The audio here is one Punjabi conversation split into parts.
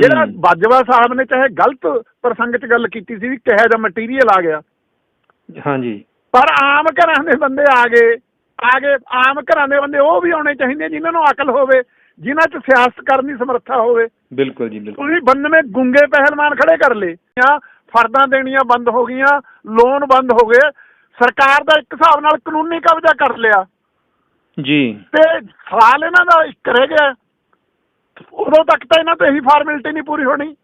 ਜਿਹੜਾ। ਬਾਜਵਾ ਸਾਹਿਬ ਨੇ ਚਾਹੇ ਗਲਤ ਪ੍ਰਸੰਗ 'ਚ ਗੱਲ ਕੀਤੀ ਸੀ ਵੀ ਕਿਹੋ ਜਿਹਾ ਮਟੀਰੀਅਲ ਆ ਗਿਆ। ਹਾਂਜੀ। ਪਰ ਆਮ ਘਰਾਂ ਦੇ ਬੰਦੇ ਆ ਗਏ ਆ ਗਏ ਆਮ ਘਰਾਂ ਦੇ ਬੰਦੇ ਉਹ ਵੀ ਆਉਣੇ ਚਾਹੀਦੇ ਜਿਨ੍ਹਾਂ ਨੂੰ ਅਕਲ ਹੋਵੇ ਜਿਨ੍ਹਾਂ 'ਚ ਸਿਆਸਤ ਕਰਨ ਦੀ ਸਮਰੱਥਾ ਹੋਵੇ। ਬਿਲਕੁਲ ਜੀ ਬਿਲਕੁਲ। ਤੁਸੀਂ ਬੰਦਵੇਂ ਗੁੰਗੇ ਪਹਿਲਵਾਨ ਖੜੇ ਕਰ ਲਏ। ਆ ਫਰਦਾਂ ਦੇਣੀਆਂ ਬੰਦ ਹੋ ਗਈਆਂ ਲੋਨ ਬੰਦ ਹੋ ਗਏ ਸਰਕਾਰ ਦਾ ਇੱਕ ਹਿਸਾਬ ਨਾਲ ਕਾਨੂੰਨੀ ਕਬਜ਼ਾ ਕਰ ਲਿਆ। ਜੀ। ਤੇ ਸਵਾਲ ਇਹਨਾਂ ਦਾ ਇੱਕ ਰਹਿ ਗਿਆ। ਉਦੋਂ ਤੱਕ ਤਾਂ ਇਹਨਾਂ ਤੋਂ ਇਹੀ ਫਾਰਮੈਲਿਟੀ ਨਹੀਂ ਪੂਰੀ ਹੋਣੀ।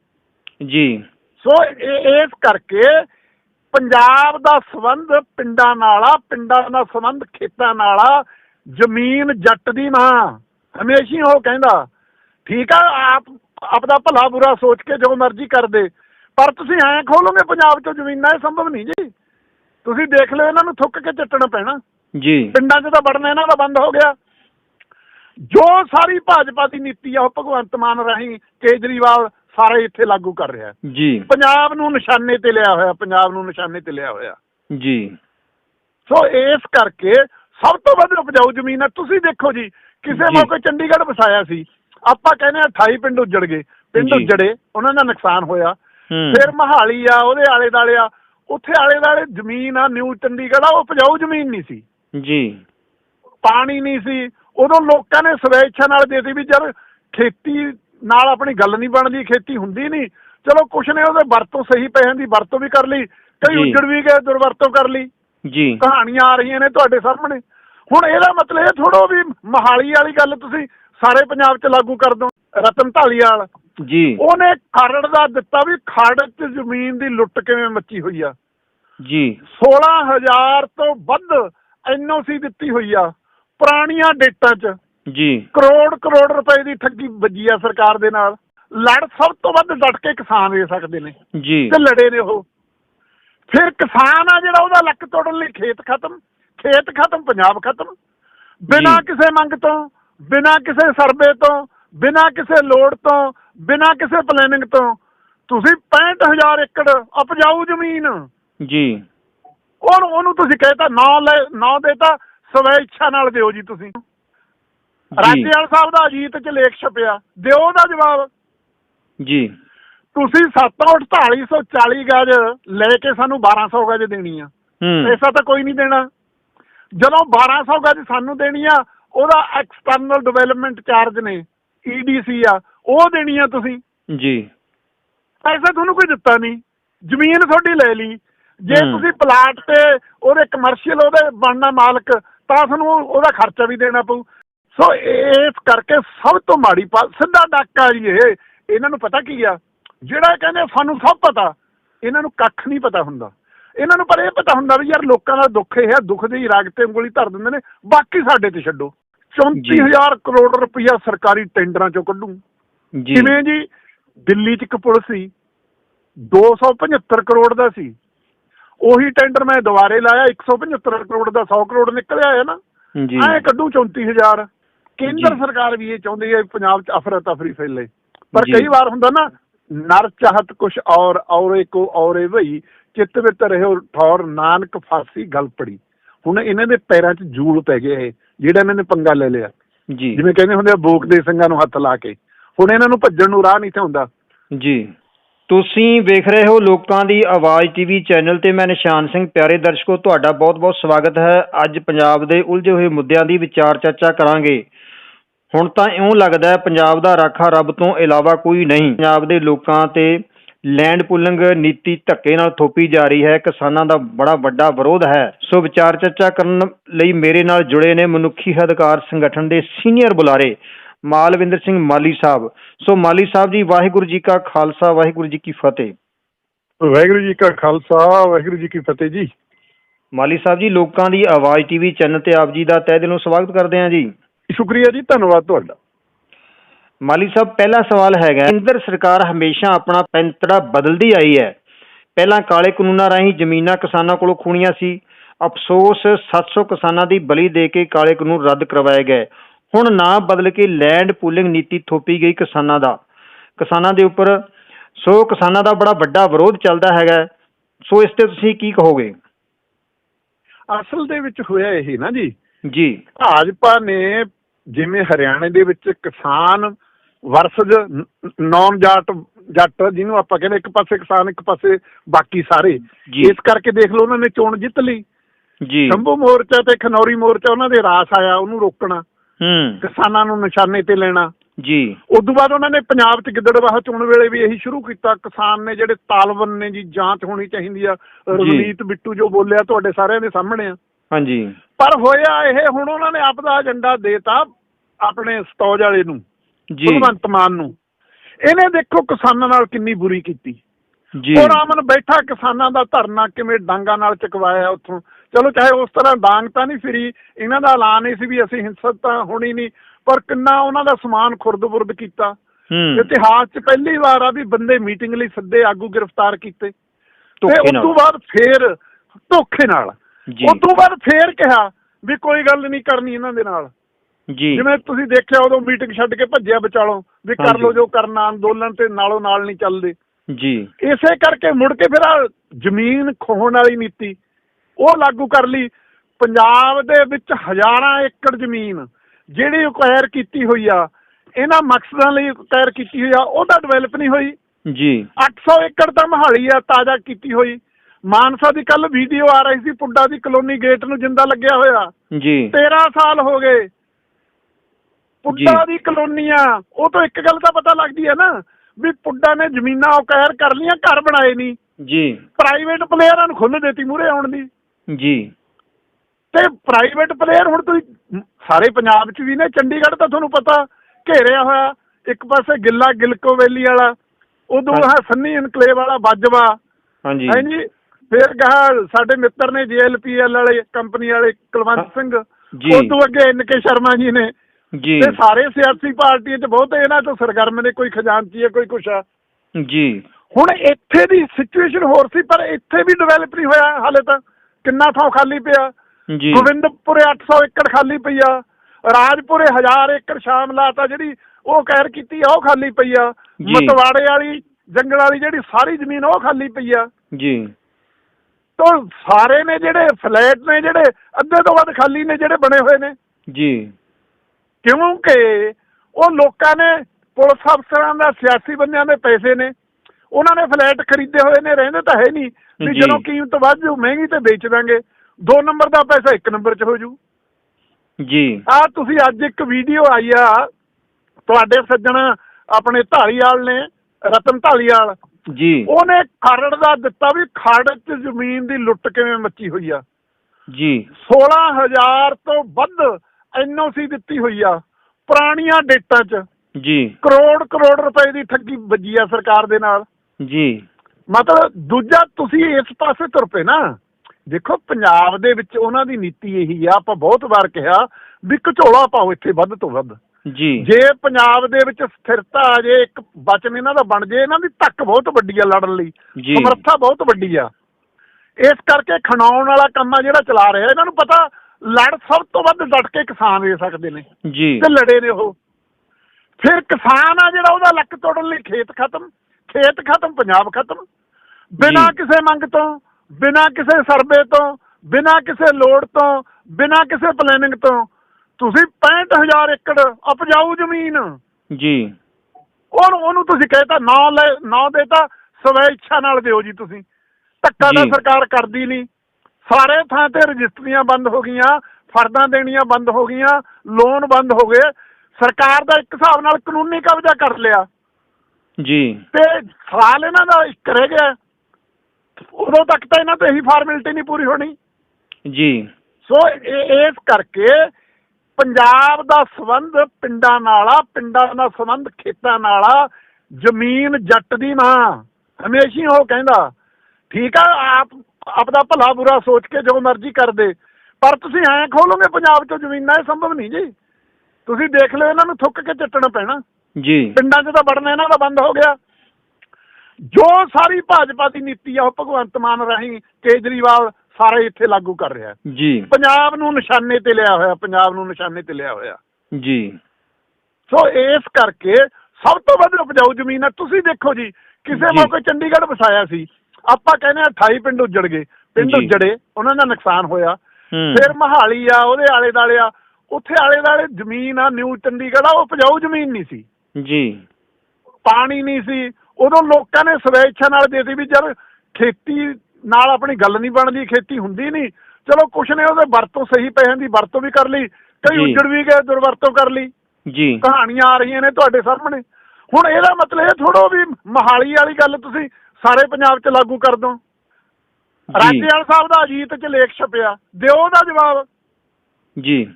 ਜੀ। ਸੋ ਇਸ ਕਰਕੇ ਪੰਜਾਬ ਦਾ ਸੰਬੰਧ ਪਿੰਡਾਂ ਨਾਲ ਆ ਪਿੰਡਾਂ ਦਾ ਸੰਬੰਧ ਖੇਤਾਂ ਨਾਲ ਆ ਜ਼ਮੀਨ ਜੱਟ ਦੀ ਮਾਂ ਹਮੇਸ਼ਾ ਉਹ ਕਹਿੰਦਾ ਠੀਕ ਆ ਆਪ ਆਪਦਾ ਭਲਾ ਬੁਰਾ ਸੋਚ ਕੇ ਜੋ ਮਰਜ਼ੀ ਕਰਦੇ ਪਰ ਤੁਸੀਂ ਐਂ ਖੋਲੋਗੇ ਪੰਜਾਬ ਚੋਂ ਜ਼ਮੀਨਾਂ ਇਹ ਸੰਭਵ ਨਹੀਂ ਜੀ। ਤੁਸੀਂ ਦੇਖ ਲਿਓ ਇਹਨਾਂ ਨੂੰ ਥੁੱਕ ਕੇ ਚੱਟਣਾ ਪੈਣਾ। ਜੀ। ਪਿੰਡਾਂ 'ਚ ਤਾਂ ਵੜਨਾ ਇਹਨਾਂ ਦਾ ਬੰਦ ਹੋ ਗਿਆ। ਜੋ ਸਾਰੀ ਭਾਜਪਾ ਦੀ ਨੀਤੀ ਆ ਉਹ ਭਗਵੰਤ ਮਾਨ ਰਾਹੀਂ ਕੇਜਰੀਵਾਲ ਸਾਰੇ ਇੱਥੇ ਲਾਗੂ ਕਰ ਰਿਹਾ ਜੀ। ਪੰਜਾਬ ਨੂੰ ਨਿਸ਼ਾਨੇ ਤੇ ਲਿਆ ਹੋਇਆ ਪੰਜਾਬ ਨੂੰ ਨਿਸ਼ਾਨੇ ਤੇ ਲਿਆ ਹੋਇਆ। ਜੀ। ਸੋ ਇਸ ਕਰਕੇ ਸਭ ਤੋਂ ਵੱਧ ਉਪਜਾਊ ਜ਼ਮੀਨ ਹੈ ਤੁਸੀਂ ਦੇਖੋ ਜੀ ਕਿਸੇ। ਮੌਕੇ ਚੰਡੀਗੜ੍ਹ ਵਸਾਇਆ ਸੀ ਆਪਾਂ ਕਹਿੰਦੇ ਆ 28 ਪਿੰਡ ਉੱਜੜ ਗਏ। ਪਿੰਡ। ਉੱਜੜੇ ਉਹਨਾਂ ਦਾ ਨੁਕਸਾਨ ਹੋਇਆ। ਫਿਰ ਮਹਾਲੀ ਆ ਉਹਦੇ ਆਲੇ ਦਾਲੇ ਆ। ਉੱਥੇ ਆਲੇ ਦਾਲੇ ਜ਼ਮੀਨ ਆ ਨਿਊ ਚੰਡੀਗੜ੍ਹ ਆ ਉਹ ਉਪਜਾਊ ਜ਼ਮੀਨ ਨਹੀਂ ਸੀ। ਜੀ। ਪਾਣੀ ਨਹੀਂ ਸੀ ਉਦੋਂ ਲੋਕਾਂ ਨੇ ਸਵੇച്ਛਾ ਨਾਲ ਦੇਤੀ ਵੀ ਜਦ ਖੇਤੀ ਨਾਲ ਆਪਣੀ ਗੱਲ ਨਹੀਂ ਬਣਦੀ ਖੇਤੀ ਹੁੰਦੀ ਨਹੀਂ। ਚਲੋ ਕੁਛ ਨੇ ਉਹਦੇ ਵਰਤੋਂ ਸਹੀ ਪੈਸਿਆਂ ਦੀ ਵਰਤੋਂ ਵੀ ਕਰ ਲਈ ਕਈ ਜੀ। ਉੱਜੜ ਵੀ ਗਏ ਦੁਰਵਰਤੋਂ ਕਰ ਲਈ। ਜੀ। ਕਹਾਣੀਆਂ ਆ ਰਹੀਆਂ ਨੇ ਤੁਹਾਡੇ ਸਾਹਮਣੇ। ਹੁਣ ਇਹਦਾ ਮਤਲਬ ਇਹ ਥੋੜੋ ਵੀ ਮਹਾਲੀ ਵਾਲੀ ਗੱਲ ਤੁਸੀਂ ਸਾਰੇ ਪੰਜਾਬ 'ਚ ਲਾਗੂ ਕਰ ਦੋ ਰਤਨ ਢਾਲੀਵਾਲ। ਜੀ। ਉਹਨੇ ਖਰੜ ਦਾ ਦਿੱਤਾ ਵੀ ਖਰੜ 'ਚ ਜ਼ਮੀਨ ਦੀ ਲੁੱਟ ਕਿਵੇਂ ਮੱਚੀ ਹੋਈ ਆ। ਜੀ। 16000 ਤੋਂ ਵੱਧ ਐਨਓਸੀ ਦਿੱਤੀ ਹੋਈ ਆ। ਪੁਰਾਣੀਆਂ ਡੇਟਾਂ 'ਚ ਜੀ। ਕਰੋੜ ਕਰੋੜ ਰੁਪਏ ਦੀ ਠੱਗੀ ਵੱਜੀ ਆ ਸਰਕਾਰ ਦੇ ਨਾਲ। ਲੜ ਸਭ ਤੋਂ ਵੱਧ ਡਟ ਕੇ ਕਿਸਾਨ ਦੇ ਸਕਦੇ ਨੇ ਜੀ। ਤੇ ਲੜੇ ਨੇ ਉਹ। ਫਿਰ ਕਿਸਾਨ ਆ ਜਿਹੜਾ ਉਹਦਾ ਲੱਕ ਤੋੜਨ ਲਈ ਖੇਤ ਖਤਮ ਖੇਤ ਖਤਮ ਪੰਜਾਬ ਖਤਮ। ਬਿਨਾਂ। ਕਿਸੇ ਮੰਗ ਤੋਂ ਬਿਨਾਂ ਕਿਸੇ ਸਰਵੇ ਤੋਂ ਬਿਨਾਂ ਕਿਸੇ ਲੋੜ ਤੋਂ ਬਿਨਾਂ ਕਿਸੇ ਪਲੈਨਿੰਗ ਤੋਂ ਤੁਸੀਂ 65000 ਏਕੜ ਉਪਜਾਊ ਜ਼ਮੀਨ। ਜੀ। ਉਹਨੂੰ ਉਹਨੂੰ ਤੁਸੀਂ ਕਹਿਤਾ ਨਾਂ ਲੈ ਨਾਂ ਦੇਤਾ ਸਵੈ ਇੱਛਾ ਨਾਲ ਦਿਓ ਜੀ ਤੁਸੀਂ। ਰਾਜੇਵਾਲ ਸਾਹਿਬ ਦਾ ਅਜੀਤ ਚ ਲੇਖ ਛਪਿਆ। ਦਿਓ ਉਹਦਾ ਜਵਾਬ। ਜੀ। ਤੁਸੀਂ 74840 ਗਜ ਲੈ ਕੇ ਸਾਨੂੰ 1200 ਗਜ ਦੇਣੀ ਆ। ਪੈਸਾ ਤਾਂ ਕੋਈ ਨਹੀਂ ਦੇਣਾ। ਜਦੋਂ 1200 ਗਜ ਸਾਨੂੰ ਦੇਣੀ ਆ ਉਹਦਾ ਐਕਸਟਰਨਲ ਡਿਵੈਲਪਮੈਂਟ ਚਾਰਜ ਨੇ ਈਡੀਸੀ ਆ ਉਹ ਦੇਣੀ ਆ ਤੁਸੀਂ। ਜੀ। ਪੈਸਾ ਤੁਹਾਨੂੰ ਕੋਈ ਦਿੱਤਾ ਨਹੀਂ। ਜ਼ਮੀਨ ਤੁਹਾਡੀ ਲੈ ਲਈ। ਜੇ। ਤੁਸੀਂ ਪਲਾਟ ਤੇ ਉਹਦੇ ਕਮਰਸ਼ੀਅਲ ਉਹਦੇ ਬਣਨਾ ਮਾਲਕ ਤਾਂ ਉਹ- ਉਹਦਾ ਖਰਚਾ ਵੀ ਦੇਣਾ ਪਊ। ਸੋ ਇਸ ਕਰਕੇ ਸਭ ਤੋਂ ਮਾੜੀ ਪਾ ਸਿੱਧਾ ਡਾਕਾ ਜੀ ਇਹ। ਇਹਨਾਂ ਨੂੰ ਪਤਾ ਕੀ ਆ? ਜਿਹੜਾ ਕਹਿੰਦੇ ਸਾਨੂੰ ਸਭ ਪਤਾ ਇਹਨਾਂ ਨੂੰ ਕੱਖ ਨਹੀਂ ਪਤਾ ਹੁੰਦਾ। ਇਹਨਾਂ ਨੂੰ ਪਰ ਇਹ ਪਤਾ ਹੁੰਦਾ ਵੀ ਯਾਰ ਲੋਕਾਂ ਦਾ ਦੁੱਖ ਇਹ ਆ ਦੁੱਖ ਦੀ ਰਾਗ ਤੇ ਉਂਗਲੀ ਧਰ ਦਿੰਦੇ ਨੇ ਬਾਕੀ ਸਾਡੇ ਤੇ ਛੱਡੋ। 34000 ਕਰੋੜ ਰੁਪਈਆ ਸਰਕਾਰੀ ਟੈਂਡਰਾਂ ਚੋਂ ਕੱਢੂ। ਜੀ। ਕਿਵੇਂ ਜੀ? ਦਿੱਲੀ 'ਚ ਇੱਕ ਪੁਲ ਸੀ 275 ਕਰੋੜ ਦਾ ਸੀ। ਉਹੀ ਟੈਂਡਰ ਮੈਂ ਦੁਬਾਰੇ ਲਾਇਆ 175 ਕਰੋੜ ਦਾ 100 ਕਰੋੜ ਨਿਕਲਿਆ ਹੈ ਨਾ। ਜੀ। ਐ ਕੱਢੂ 34000 ਕੇਂਦਰ। ਸਰਕਾਰ ਵੀ ਇਹ ਚਾਹੁੰਦੀ ਹੈ ਪੰਜਾਬ 'ਚ ਅਫਰਾ ਤਫਰੀ ਫੈਲੇ। ਪਰ। ਕਈ ਵਾਰ ਹੁੰਦਾ ਨਾ ਨਰ ਚਾਹਤ ਕੁਛ ਔਰ ਔਰੇ ਕੋ ਔਰੇ ਭਈ ਚਿੱਤ ਵਿੱਚ ਰਹਿਓ ਠੌਰ ਨਾਨਕ ਫਾਸੀ ਗਲ ਪੜੀ। ਹੁਣ ਇਹਨਾਂ ਦੇ ਪੈਰਾਂ 'ਚ ਜੂਲ ਪੈ ਗਏ ਇਹ ਜਿਹੜਾ ਇਹਨਾਂ ਨੇ ਪੰਗਾ ਲੈ ਲਿਆ। ਜੀ। ਜਿਵੇਂ ਕਹਿੰਦੇ ਹੁੰਦੇ ਆ ਬੋਕ ਦੇ ਸਿੰਘਾਂ ਨੂੰ ਹੱਥ ਲਾ ਕੇ। ਹੁਣ ਇਹਨਾਂ ਨੂੰ ਭੱਜਣ ਨੂੰ ਰਾਹ ਨਹੀਂ ਤੇ ਹੁੰਦਾ ਜੀ। ਤੁਸੀਂ ਵੇਖ ਰਹੇ ਹੋ ਲੋਕਾਂ ਦੀ ਆਵਾਜ਼ ਟੀਵੀ ਚੈਨਲ ਤੇ ਮੈਂ ਨਿਸ਼ਾਨ ਸਿੰਘ, ਪਿਆਰੇ ਦਰਸ਼ਕੋ, ਤੁਹਾਡਾ ਬਹੁਤ-ਬਹੁਤ ਸਵਾਗਤ ਹੈ। ਅੱਜ ਪੰਜਾਬ ਦੇ ਉਲਝੇ ਹੋਏ ਮੁੱਦਿਆਂ ਦੀ ਵਿਚਾਰ ਚਰਚਾ ਕਰਾਂਗੇ। ਹੁਣ ਤਾਂ ਇਉਂ ਲੱਗਦਾ ਹੈ ਪੰਜਾਬ ਦਾ ਰਾਖਾ ਰੱਬ ਤੋਂ ਇਲਾਵਾ ਕੋਈ ਨਹੀਂ। ਪੰਜਾਬ ਦੇ ਲੋਕਾਂ ਤੇ ਲੈਂਡ ਪੁਲਿੰਗ ਨੀਤੀ ਧੱਕੇ ਨਾਲ ਥੋਪੀ ਜਾ ਰਹੀ ਹੈ। ਕਿਸਾਨਾਂ ਦਾ ਬੜਾ ਵੱਡਾ ਵਿਰੋਧ ਹੈ। ਸੋ ਵਿਚਾਰ ਚਰਚਾ ਕਰਨ ਲਈ ਮੇਰੇ ਨਾਲ ਜੁੜੇ ਨੇ ਮਨੁੱਖੀ ਅਧਿਕਾਰ ਸੰਗਠਨ ਦੇ ਸੀਨੀਅਰ ਬੁਲਾਰੇ ਮਾਲਵਿੰਦਰ ਸਿੰਘ ਮਾਲੀ ਸਾਹਿਬ। ਸੋ ਮਾਲੀ ਸਾਹਿਬ ਜੀ ਵਾਹਿਗੁਰੂ ਜੀ ਕਾ ਖਾਲਸਾ ਵਾਹਿਗੁਰੂ ਜੀ ਕੀ ਫਤਿਹ। ਵਾਹਿਗੁਰੂ ਜੀ ਕਾ ਖਾਲਸਾ ਵਾਹਿਗੁਰੂ ਜੀ ਕੀ ਫਤਿਹ ਜੀ। ਮਾਲੀ ਸਾਹਿਬ ਜੀ ਲੋਕਾਂ ਦੀ ਆਵਾਜ਼ ਟੀਵੀ ਚੈਨਲ ਤੇ ਆਪ ਜੀ ਦਾ ਤਹਿ ਦਿਲੋਂ ਸਵਾਗਤ ਕਰਦੇ ਹਾਂ ਜੀ। ਸ਼ੁਕਰੀਆ ਜੀ ਧੰਨਵਾਦ ਤੁਹਾਡਾ। ਮਾਲੀ ਸਾਹਿਬ ਪਹਿਲਾ ਸਵਾਲ ਹੈਗਾ ਕੇਂਦਰ ਸਰਕਾਰ ਹਮੇਸ਼ਾ ਆਪਣਾ ਪੈਂਤੜਾ ਬਦਲਦੀ ਆਈ ਹੈ। ਪਹਿਲਾਂ ਕਾਲੇ ਕਾਨੂੰਨਾਂ ਰਾਹੀਂ ਜ਼ਮੀਨਾਂ ਕਿਸਾਨਾਂ ਕੋਲੋਂ ਖੂਣੀਆਂ ਸੀ। ਅਫਸੋਸ 700 ਕਿਸਾਨਾਂ ਦੀ ਬਲੀ ਦੇ ਕੇ ਕਾਲੇ ਕਾਨੂੰਨ ਰੱਦ ਕਰਵਾਏ ਗਏ। ਹੁਣ ਨਾ ਬਦਲ ਕੇ ਲੈਂਡ ਪੂਲਿੰਗ ਨੀਤੀ ਥੋਪੀ ਗਈ ਕਿਸਾਨਾਂ ਦਾ। ਕਿਸਾਨਾਂ ਦੇ ਉੱਪਰ ਸੋ ਕਿਸਾਨਾਂ ਦਾ ਬੜਾ ਵੱਡਾ ਵਿਰੋਧ ਚੱਲਦਾ ਹੈਗਾ। ਸੋ ਇਸ ਤੇ ਤੁਸੀਂ ਕੀ ਕਹੋਗੇ? ਅਸਲ ਦੇ ਵਿੱਚ ਹੋਇਆ ਇਹ ਨਾ ਜੀ। ਜੀ। ਭਾਜਪਾ ਨੇ ਜਿਵੇਂ ਹਰਿਆਣੇ ਦੇ ਵਿੱਚ ਕਿਸਾਨ ਵਰਸਜ ਨੌਨ ਜਾਟ ਜੱਟ ਜਿਹਨੂੰ ਆਪਾਂ ਕਹਿੰਦੇ ਇੱਕ ਪਾਸੇ ਕਿਸਾਨ ਇੱਕ ਪਾਸੇ ਬਾਕੀ ਸਾਰੇ। ਇਸ ਕਰਕੇ ਦੇਖ ਲਓ ਉਹਨਾਂ ਨੇ ਚੋਣ ਜਿੱਤ ਲਈ। ਜੀ। ਸ਼ੰਭੂ ਮੋਰਚਾ ਤੇ ਖਨੌਰੀ ਮੋਰਚਾ ਉਹਨਾਂ ਦੇ ਰਾਸ ਆਇਆ ਉਹਨੂੰ ਰੋਕਣਾ। ਹੂੰ। ਕਿਸਾਨਾਂ ਨੂੰ ਨਿਸ਼ਾਨੇ ਤੇ ਲੈਣਾ। ਜੀ। ਉਸ ਤੋਂ ਬਾਅਦ ਉਹਨਾਂ ਨੇ ਪੰਜਾਬ 'ਚ ਗਿੱਦੜਬਾਹ ਚੋਣ ਵੇਲੇ ਵੀ ਇਹੀ ਸ਼ੁਰੂ ਕੀਤਾ। ਕਿਸਾਨ ਨੇ ਜਿਹੜੇ ਤਾਲਬਨ ਨੇ ਜੀ ਜਾਂਚ ਹੋਣੀ ਚਾਹੀਦੀ ਆ। ਰਵਨੀਤ ਬਿੱਟੂ ਜੋ ਬੋਲਿਆ ਤੁਹਾਡੇ ਸਾਰਿਆਂ ਦੇ ਸਾਹਮਣੇ ਆ। ਹਾਂਜੀ। ਪਰ ਹੋਇਆ ਇਹ ਹੁਣ ਉਹਨਾਂ ਨੇ ਆਪਦਾ ਏਜੰਡਾ ਦੇਤਾ ਆਪਣੇ ਸਤੌਜ ਵਾਲੇ ਨੂੰ ਜੀ। ਭਗਵੰਤ ਮਾਨ ਨੂੰ। ਇਹਨੇ ਦੇਖੋ ਕਿਸਾਨਾਂ ਨਾਲ ਕਿੰਨੀ ਬੁਰੀ ਕੀਤੀ। ਜੀ। ਉਹ ਰਾਮਨ ਬੈਠਾ ਕਿਸਾਨਾਂ ਦਾ ਧਰਨਾ ਕਿਵੇਂ ਡਾਂਗਾ ਨਾਲ ਚਕਵਾਇਆ ਉੱਥੋਂ। ਚਲੋ ਚਾਹੇ ਉਸ ਤਰ੍ਹਾਂ ਡਾਂਗ ਤਾਂ ਨਹੀਂ ਫਿਰੀ ਇਹਨਾਂ ਦਾ ਐਲਾਨ ਹੀ ਸੀ ਵੀ ਅਸੀਂ ਹਿੰਸਕ ਤਾਂ ਹੋਣੀ ਨਹੀਂ ਪਰ ਕਿੰਨਾ ਉਹਨਾਂ ਦਾ ਸਮਾਨ ਖੁਰਦ-ਬੁਰਦ ਕੀਤਾ। ਇਤਿਹਾਸ 'ਚ ਪਹਿਲੀ ਵਾਰ ਆ ਵੀ ਬੰਦੇ ਮੀਟਿੰਗ ਲਈ ਸੱਦੇ ਆਗੂ ਗ੍ਰਿਫਤਾਰ ਕੀਤੇ। ਤੇ ਉਸ। ਤੋਂ ਬਾਅਦ ਫੇਰ ਧੋਖੇ ਨਾਲ। ਉਸ ਤੋਂ ਬਾਅਦ ਫੇਰ ਕਿਹਾ ਵੀ ਕੋਈ ਗੱਲ ਨਹੀਂ ਕਰਨੀ ਇਹਨਾਂ ਦੇ ਨਾਲ। ਜੀ। ਜਿਵੇਂ ਤੁਸੀਂ ਦੇਖਿਆ ਉਦੋਂ ਮੀਟਿੰਗ ਛੱਡ ਕੇ ਭੱਜਿਆ ਵਿਚਾਲੋਂ ਵੀ ਕਰ। ਲਓ ਜੋ ਕਰਨਾ ਅੰਦੋਲਨ ਤੇ ਨਾਲੋਂ ਨਾਲ ਨਹੀਂ ਚੱਲਦੇ। ਜੀ। ਇਸੇ ਕਰਕੇ ਮੁੜ ਕੇ ਫਿਰ ਆਹ ਜ਼ਮੀਨ ਖੋਹਣ ਵਾਲੀ ਨੀਤੀ ਉਹ ਲਾਗੂ ਕਰ ਲਈ। ਪੰਜਾਬ ਦੇ ਵਿੱਚ ਹਜ਼ਾਰਾਂ ਏਕੜ ਜ਼ਮੀਨ ਜਿਹੜੀ ਅਕਵਾਇਰ ਕੀਤੀ ਹੋਈ ਆ ਇਹਨਾਂ ਮਕਸਦਾਂ ਲਈ ਅਕਵਾਇਰ ਕੀਤੀ ਹੋਈ ਆ ਉਹਦਾ ਡਿਵੈਲਪ ਨਹੀਂ ਹੋਈ। ਜੀ। 800 ਏਕੜ ਤਾਂ ਮਹਾਲੀ ਆ ਤਾਜ਼ਾ ਕੀਤੀ ਹੋਈ। ਮਾਨਸਾ ਦੀ ਕੱਲ ਵੀਡੀਓ ਆ ਰਹੀ ਸੀ ਪੁੱਡਾ ਦੀ ਕਲੋਨੀ ਗੇਟ ਨੂੰ ਜਿੰਦਾ ਲੱਗਿਆ ਹੋਇਆ। ਜੀ। 13 ਸਾਲ ਹੋ ਗਏ। ਪੁੱਡਾ। ਦੀ ਕਲੋਨੀ ਆ ਉਹ ਤੋਂ ਇੱਕ ਗੱਲ ਤਾਂ ਪਤਾ ਲੱਗਦੀ ਹੈ ਨਾ ਵੀ ਪੁੱਡਾ ਨੇ ਜ਼ਮੀਨਾਂ ਅਕਵਾਇਰ ਕਰ ਲੀਆਂ ਘਰ ਬਣਾਏ ਨਹੀਂ। ਜੀ। ਪ੍ਰਾਈਵੇਟ ਪਲੇਅਰਾਂ ਨੂੰ ਖੁੱਲ੍ਹ ਦਿੱਤੀ ਮੂਰੇ ਆਉਣ ਦੀ। ਜੀ। ਤੇ ਪ੍ਰਾਈਵੇਟ ਪਲੇਅਰ ਹੁਣ ਤੁਸੀਂ ਸਾਰੇ ਪੰਜਾਬ 'ਚ ਵੀ ਨੇ ਚੰਡੀਗੜ੍ਹ ਤਾਂ ਤੁਹਾਨੂੰ ਪਤਾ ਘੇਰਿਆ ਹੋਇਆ ਇੱਕ ਪਾਸੇ ਗਿੱਲਾ ਗਿਲਕੋ ਵੈਲੀ ਉਦੋਂ ਹਾਂ। ਸੰਨੀ ਇਨਕਲੇਵ ਵਾਲਾ ਬਾਜਵਾ। ਹਾਂਜੀ। ਹਾਂਜੀ ਫਿਰ ਕਹਾ ਸਾਡੇ ਮਿੱਤਰ ਨੇ ਜੀਐਲਪੀਐਲ ਵਾਲੇ ਕੰਪਨੀ ਵਾਲੇ ਕੁਲਵੰਤ। ਸਿੰਘ। ਉਦੋਂ ਅੱਗੇ ਐਨਕੇ ਸ਼ਰਮਾ ਜੀ ਨੇ। ਜੀ। ਤੇ ਸਾਰੇ ਸਿਆਸੀ ਪਾਰਟੀਆਂ 'ਚ ਬਹੁਤ ਇਹਨਾਂ ਤੋਂ ਸਰਗਰਮ ਨੇ ਕੋਈ ਖਜ਼ਾਨਚੀ ਹੈ ਕੋਈ ਕੁਛ ਆ ਜੀ। ਹੁਣ ਇੱਥੇ ਦੀ ਸਿਚੁਏਸ਼ਨ ਹੋਰ ਸੀ ਪਰ ਇੱਥੇ ਵੀ ਡਿਵੈਲਪ ਨਹੀਂ ਹੋਇਆ ਹਾਲੇ ਤਾਂ। ਕਿੰਨਾ ਥਾਂ ਖਾਲੀ ਪਿਆ? ਜੀ। ਗੋਬਿੰਦਪੁਰੇ 800 ਏਕੜ ਖਾਲੀ ਪਈ ਆ। ਰਾਜਪੁਰੇ 1000 ਏਕੜ ਸ਼ਾਮਲਾਤ ਆ ਜਿਹੜੀ ਉਹ ਕਹਿਰ ਕੀਤੀ ਆ ਉਹ ਖਾਲੀ ਪਈ ਆ। ਮਤਵਾੜੇ ਵਾਲੀ ਜੰਗਲ ਵਾਲੀ ਜਿਹੜੀ ਸਾਰੀ ਜ਼ਮੀਨ ਉਹ ਖਾਲੀ ਪਈ ਆ। ਜੀ। ਤੋਂ ਸਾਰੇ ਨੇ ਜਿਹੜੇ ਫਲੈਟ ਨੇ ਜਿਹੜੇ ਅੱਧੇ ਤੋਂ ਵੱਧ ਖਾਲੀ ਨੇ ਜਿਹੜੇ ਬਣੇ ਹੋਏ ਨੇ। ਜੀ। ਕਿਉਂਕਿ ਉਹ ਲੋਕਾਂ ਨੇ ਪੁਲਿਸ ਅਫਸਰਾਂ ਦਾ ਸਿਆਸੀ ਬੰਦਿਆਂ ਦੇ ਪੈਸੇ ਨੇ। ਉਹਨਾਂ ਨੇ ਫਲੈਟ ਖਰੀਦੇ ਹੋਏ ਨੇ ਰਹਿੰਦੇ ਤਾਂ ਹੈ ਨਹੀਂ। ਵੀ। ਜਦੋਂ ਕੀਮਤ ਵੱਧ ਜੂ ਮਹਿੰਗੀ ਤੇ ਵੇਚ ਦਾਂਗੇ। ਦੋ ਨੰਬਰ ਦਾ ਪੈਸਾ ਇੱਕ ਨੰਬਰ 'ਚ ਹੋ ਜੂ ਜੀ। ਆ ਤੁਸੀਂ ਅੱਜ ਇੱਕ ਵੀਡੀਓ ਆਈ ਆ। ਤੁਹਾਡੇ ਸੱਜਣ ਆਪਣੇ ਢਾਲੀਵਾਲ ਨੇ ਰਤਨ ਢਾਲੀਵਾਲ ਜੀ। ਉਹਨੇ ਖਰੜ ਦਾ ਦਿੱਤਾ ਵੀ ਖਰੜ 'ਚ ਜ਼ਮੀਨ ਦੀ ਲੁੱਟ ਕਿਵੇਂ ਮੱਚੀ ਹੋਈ ਆ। ਜੀ। 16000 ਤੋਂ ਵੱਧ ਐਨਓਸੀ ਦਿੱਤੀ ਹੋਈ ਆ ਪੁਰਾਣੀਆਂ ਡੇਟਾਂ 'ਚ। ਜੀ। ਕਰੋੜ ਕਰੋੜ ਰੁਪਏ ਦੀ ਠੱਗੀ ਵੱਜੀ ਆ ਸਰਕਾਰ ਦੇ ਨਾਲ। ਜੀ। ਮਤਲਬ ਦੂਜਾ ਤੁਸੀਂ ਇਸ ਪਾਸੇ ਤੁਰ ਪਏ ਨਾ। ਦੇਖੋ ਪੰਜਾਬ ਦੇ ਵਿੱਚ ਉਹਨਾਂ ਦੀ ਨੀਤੀ ਇਹੀ ਆ ਆਪਾਂ ਬਹੁਤ ਵਾਰ ਕਿਹਾ ਵੀ ਘਚੋਲਾ ਪਾਓ ਇੱਥੇ ਵੱਧ ਤੋਂ ਵੱਧ। ਜੀ। ਜੇ ਪੰਜਾਬ ਦੇ ਵਿੱਚ ਸਥਿਰਤਾ ਆ ਜੇ ਇੱਕ ਵਚਨ ਇਹਨਾਂ ਦਾ ਬਣ ਜੇ ਇਹਨਾਂ ਦੀ ਧੱਕ ਬਹੁਤ ਵੱਡੀ ਆ ਲੜਨ ਲਈ। ਸਮਰੱਥਾ ਬਹੁਤ ਵੱਡੀ ਆ। ਇਸ ਕਰਕੇ ਖਣਾਉਣ ਵਾਲਾ ਕੰਮ ਆ ਜਿਹੜਾ ਚਲਾ ਰਿਹਾ। ਇਹਨਾਂ ਨੂੰ ਪਤਾ ਲੜ ਸਭ ਤੋਂ ਵੱਧ ਡਟ ਕੇ ਕਿਸਾਨ ਦੇ ਸਕਦੇ ਨੇ। ਜੀ। ਤੇ ਲੜੇ ਨੇ ਉਹ। ਫਿਰ ਕਿਸਾਨ ਆ ਜਿਹੜਾ ਉਹਦਾ ਲੱਕ ਤੋੜਨ ਲਈ ਖੇਤ ਖਤਮ। ਖੇਤ ਖਤਮ ਪੰਜਾਬ ਖਤਮ। ਬਿਨਾਂ। ਕਿਸੇ ਮੰਗ ਤੋਂ ਬਿਨਾਂ ਕਿਸੇ ਸਰਵੇ ਤੋਂ ਬਿਨਾਂ ਕਿਸੇ ਲੋੜ ਤੋਂ ਬਿਨਾਂ ਕਿਸੇ ਪਲੈਨਿੰਗ ਤੋਂ ਤੁਸੀਂ 65000 ਏਕੜ ਉਪਜਾਊ ਜ਼ਮੀਨ। ਜੀ। ਉਹਨੂੰ ਉਹਨੂੰ ਤੁਸੀਂ ਕਹਿਤਾ ਨਾਂ ਲੈ ਨਾਂ ਦੇਤਾ ਸਵੈ ਇੱਛਾ ਨਾਲ ਦਿਓ ਜੀ ਤੁਸੀਂ। ਧੱਕਾ ਤਾਂ। ਸਰਕਾਰ ਕਰਦੀ ਨਹੀਂ। ਸਾਰੇ ਥਾਂ ਤੇ ਰਜਿਸਟਰੀਆਂ ਬੰਦ ਹੋ ਗਈਆਂ ਫਰਦਾਂ ਦੇਣੀਆਂ ਬੰਦ ਹੋ ਗਈਆਂ ਲੋਨ ਬੰਦ ਹੋ ਗਏ। ਸਰਕਾਰ ਦਾ ਇੱਕ ਹਿਸਾਬ ਨਾਲ ਕਾਨੂੰਨੀ ਕਬਜ਼ਾ ਕਰ ਲਿਆ। ਜੀ। ਤੇ ਸਾਲ ਇਹਨਾਂ ਦਾ ਇੱਕ ਰਹਿ ਗਿਆ। ਉਦੋਂ ਤੱਕ ਤਾਂ ਇਹਨਾਂ ਤੋਂ ਇਹੀ ਫਾਰਮੈਲਿਟੀ ਨਹੀਂ ਪੂਰੀ ਹੋਣੀ। ਜੀ। ਸੋ ਇਸ ਕਰਕੇ ਪੰਜਾਬ ਦਾ ਸੰਬੰਧ ਪਿੰਡਾਂ ਨਾਲ ਆ ਪਿੰਡਾਂ ਦਾ ਸੰਬੰਧ ਖੇਤਾਂ ਨਾਲ ਆ ਜ਼ਮੀਨ ਜੱਟ ਦੀ ਮਾਂ ਹਮੇਸ਼ੀ ਉਹ ਕਹਿੰਦਾ ਠੀਕ ਆ ਆਪ ਆਪਦਾ ਭਲਾ ਬੁਰਾ ਸੋਚ ਕੇ ਜੋ ਮਰਜ਼ੀ ਕਰਦੇ ਪਰ ਤੁਸੀਂ ਐਂ ਖੋਲੋਗੇ ਪੰਜਾਬ ਚੋਂ ਜ਼ਮੀਨਾਂ ਇਹ ਸੰਭਵ ਨਹੀਂ ਜੀ। ਤੁਸੀਂ ਦੇਖ ਲਓ ਇਹਨਾਂ ਨੂੰ ਥੁੱਕ ਕੇ ਚੱਟਣਾ ਪੈਣਾ। ਜੀ। ਪਿੰਡਾਂ 'ਚ ਤਾਂ ਵੜਨਾ ਇਹਨਾਂ ਦਾ ਬੰਦ ਹੋ ਗਿਆ। ਜੋ ਸਾਰੀ ਭਾਜਪਾ ਦੀ ਨੀਤੀ ਆ ਉਹ ਭਗਵੰਤ ਮਾਨ ਰਾਹੀਂ ਕੇਜਰੀਵਾਲ ਸਾਰੇ ਇੱਥੇ ਲਾਗੂ ਕਰ ਰਿਹਾ। ਜੀ। ਪੰਜਾਬ ਨੂੰ ਨਿਸ਼ਾਨੇ ਤੇ ਲਿਆ ਹੋਇਆ ਪੰਜਾਬ ਨੂੰ ਨਿਸ਼ਾਨੇ ਤੇ ਲਿਆ ਹੋਇਆ। ਜੀ। ਸੋ ਇਸ ਕਰਕੇ ਸਭ ਤੋਂ ਵੱਧ ਉਪਜਾਊ ਜ਼ਮੀਨ ਹੈ ਤੁਸੀਂ ਦੇਖੋ ਜੀ ਕਿਸੇ। ਮੌਕੇ ਚੰਡੀਗੜ੍ਹ ਵਸਾਇਆ ਸੀ ਆਪਾਂ ਕਹਿੰਦੇ ਆ 28 ਪਿੰਡ ਉੱਜੜ ਗਏ। ਪਿੰਡ। ਉੱਜੜੇ ਉਹਨਾਂ ਦਾ ਨੁਕਸਾਨ ਹੋਇਆ। ਫਿਰ ਮਹਾਲੀ ਆ ਉਹਦੇ ਆਲੇ ਦਾਲੇ ਆ। ਉੱਥੇ ਆਲੇ ਦਾਲੇ ਜ਼ਮੀਨ ਆ ਨਿਊ ਚੰਡੀਗੜ੍ਹ ਆ ਉਹ ਉਪਜਾਊ ਜ਼ਮੀਨ ਨਹੀਂ ਸੀ। ਜੀ। ਪਾਣੀ ਨਹੀਂ ਸੀ। ਉਦੋਂ ਲੋਕਾਂ ਨੇ ਸਵੇച്ਛਾ ਨਾਲ ਦੇਤੀ ਵੀ ਜਦ ਖੇਤੀ ਨਾਲ ਆਪਣੀ ਗੱਲ ਨਹੀਂ ਬਣਦੀ ਖੇਤੀ ਹੁੰਦੀ ਨਹੀਂ। ਚਲੋ ਕੁਛ ਨੇ ਉਹਦੇ ਵਰਤੋਂ ਸਹੀ ਪੈਸਿਆਂ ਦੀ ਵਰਤੋਂ ਵੀ ਕਰ ਲਈ ਕਈ। ਉੱਜੜ ਵੀ ਗਏ ਦੁਰਵਰਤੋਂ ਕਰ ਲਈ। ਜੀ। ਕਹਾਣੀਆਂ ਆ ਰਹੀਆਂ ਨੇ ਤੁਹਾਡੇ ਸਾਹਮਣੇ। ਹੁਣ ਇਹਦਾ ਮਤਲਬ ਇਹ ਥੋੜੋ ਵੀ ਮਹਾਲੀ ਵਾਲੀ ਗੱਲ ਤੁਸੀਂ ਸਾਰੇ ਪੰਜਾਬ 'ਚ ਲਾਗੂ ਕਰ ਦੋ। ਰਾਜੇਵਾਲ ਸਾਹਿਬ ਦਾ ਅਜੀਤ 'ਚ ਲੇਖ ਛਪਿਆ। ਦਿਓ ਉਹਦਾ ਜਵਾਬ। ਜੀ।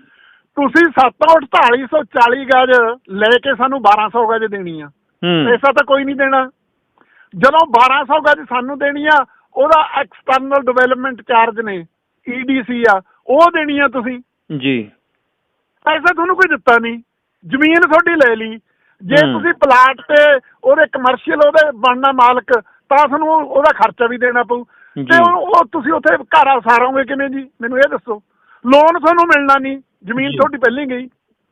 ਤੁਸੀਂ 74840 ਗਜ ਲੈ ਕੇ ਸਾਨੂੰ 1200 ਗਜ ਦੇਣੀ ਆ। ਪੈਸਾ ਤਾਂ ਕੋਈ ਨਹੀਂ ਦੇਣਾ। ਜਦੋਂ 1200 ਗਜ ਸਾਨੂੰ ਦੇਣੀ ਆ ਉਹਦਾ ਐਕਸਟਰਨਲ ਡਿਵੈਲਪਮੈਂਟ ਚਾਰਜ ਨੇ ਈਡੀਸੀ ਆ ਉਹ ਦੇਣੀ ਆ ਤੁਸੀਂ। ਜੀ। ਪੈਸਾ ਤੁਹਾਨੂੰ ਕੋਈ ਦਿੱਤਾ ਨਹੀਂ। ਜ਼ਮੀਨ ਤੁਹਾਡੀ ਲੈ ਲਈ। ਜੇ। ਤੁਸੀਂ ਪਲਾਟ ਤੇ ਉਹਦੇ ਕਮਰਸ਼ੀਅਲ ਉਹਦੇ ਬਣਨਾ ਮਾਲਕ ਤਾਂ ਤੁਹਾਨੂੰ ਉਹ- ਉਹਦਾ ਖਰਚਾ ਵੀ ਦੇਣਾ ਪਊ। ਤੇ ਉਹ ਉਹ ਤੁਸੀਂ ਉੱਥੇ ਘਰ ਸਾਰੋਗੇ ਕਿਵੇਂ ਜੀ? ਮੈਨੂੰ ਇਹ ਦੱਸੋ। ਲੋਨ ਤੁਹਾਨੂੰ ਮਿਲਣਾ ਨਹੀਂ ਜ਼ਮੀਨ। ਤੁਹਾਡੀ ਪਹਿਲਾਂ ਗਈ।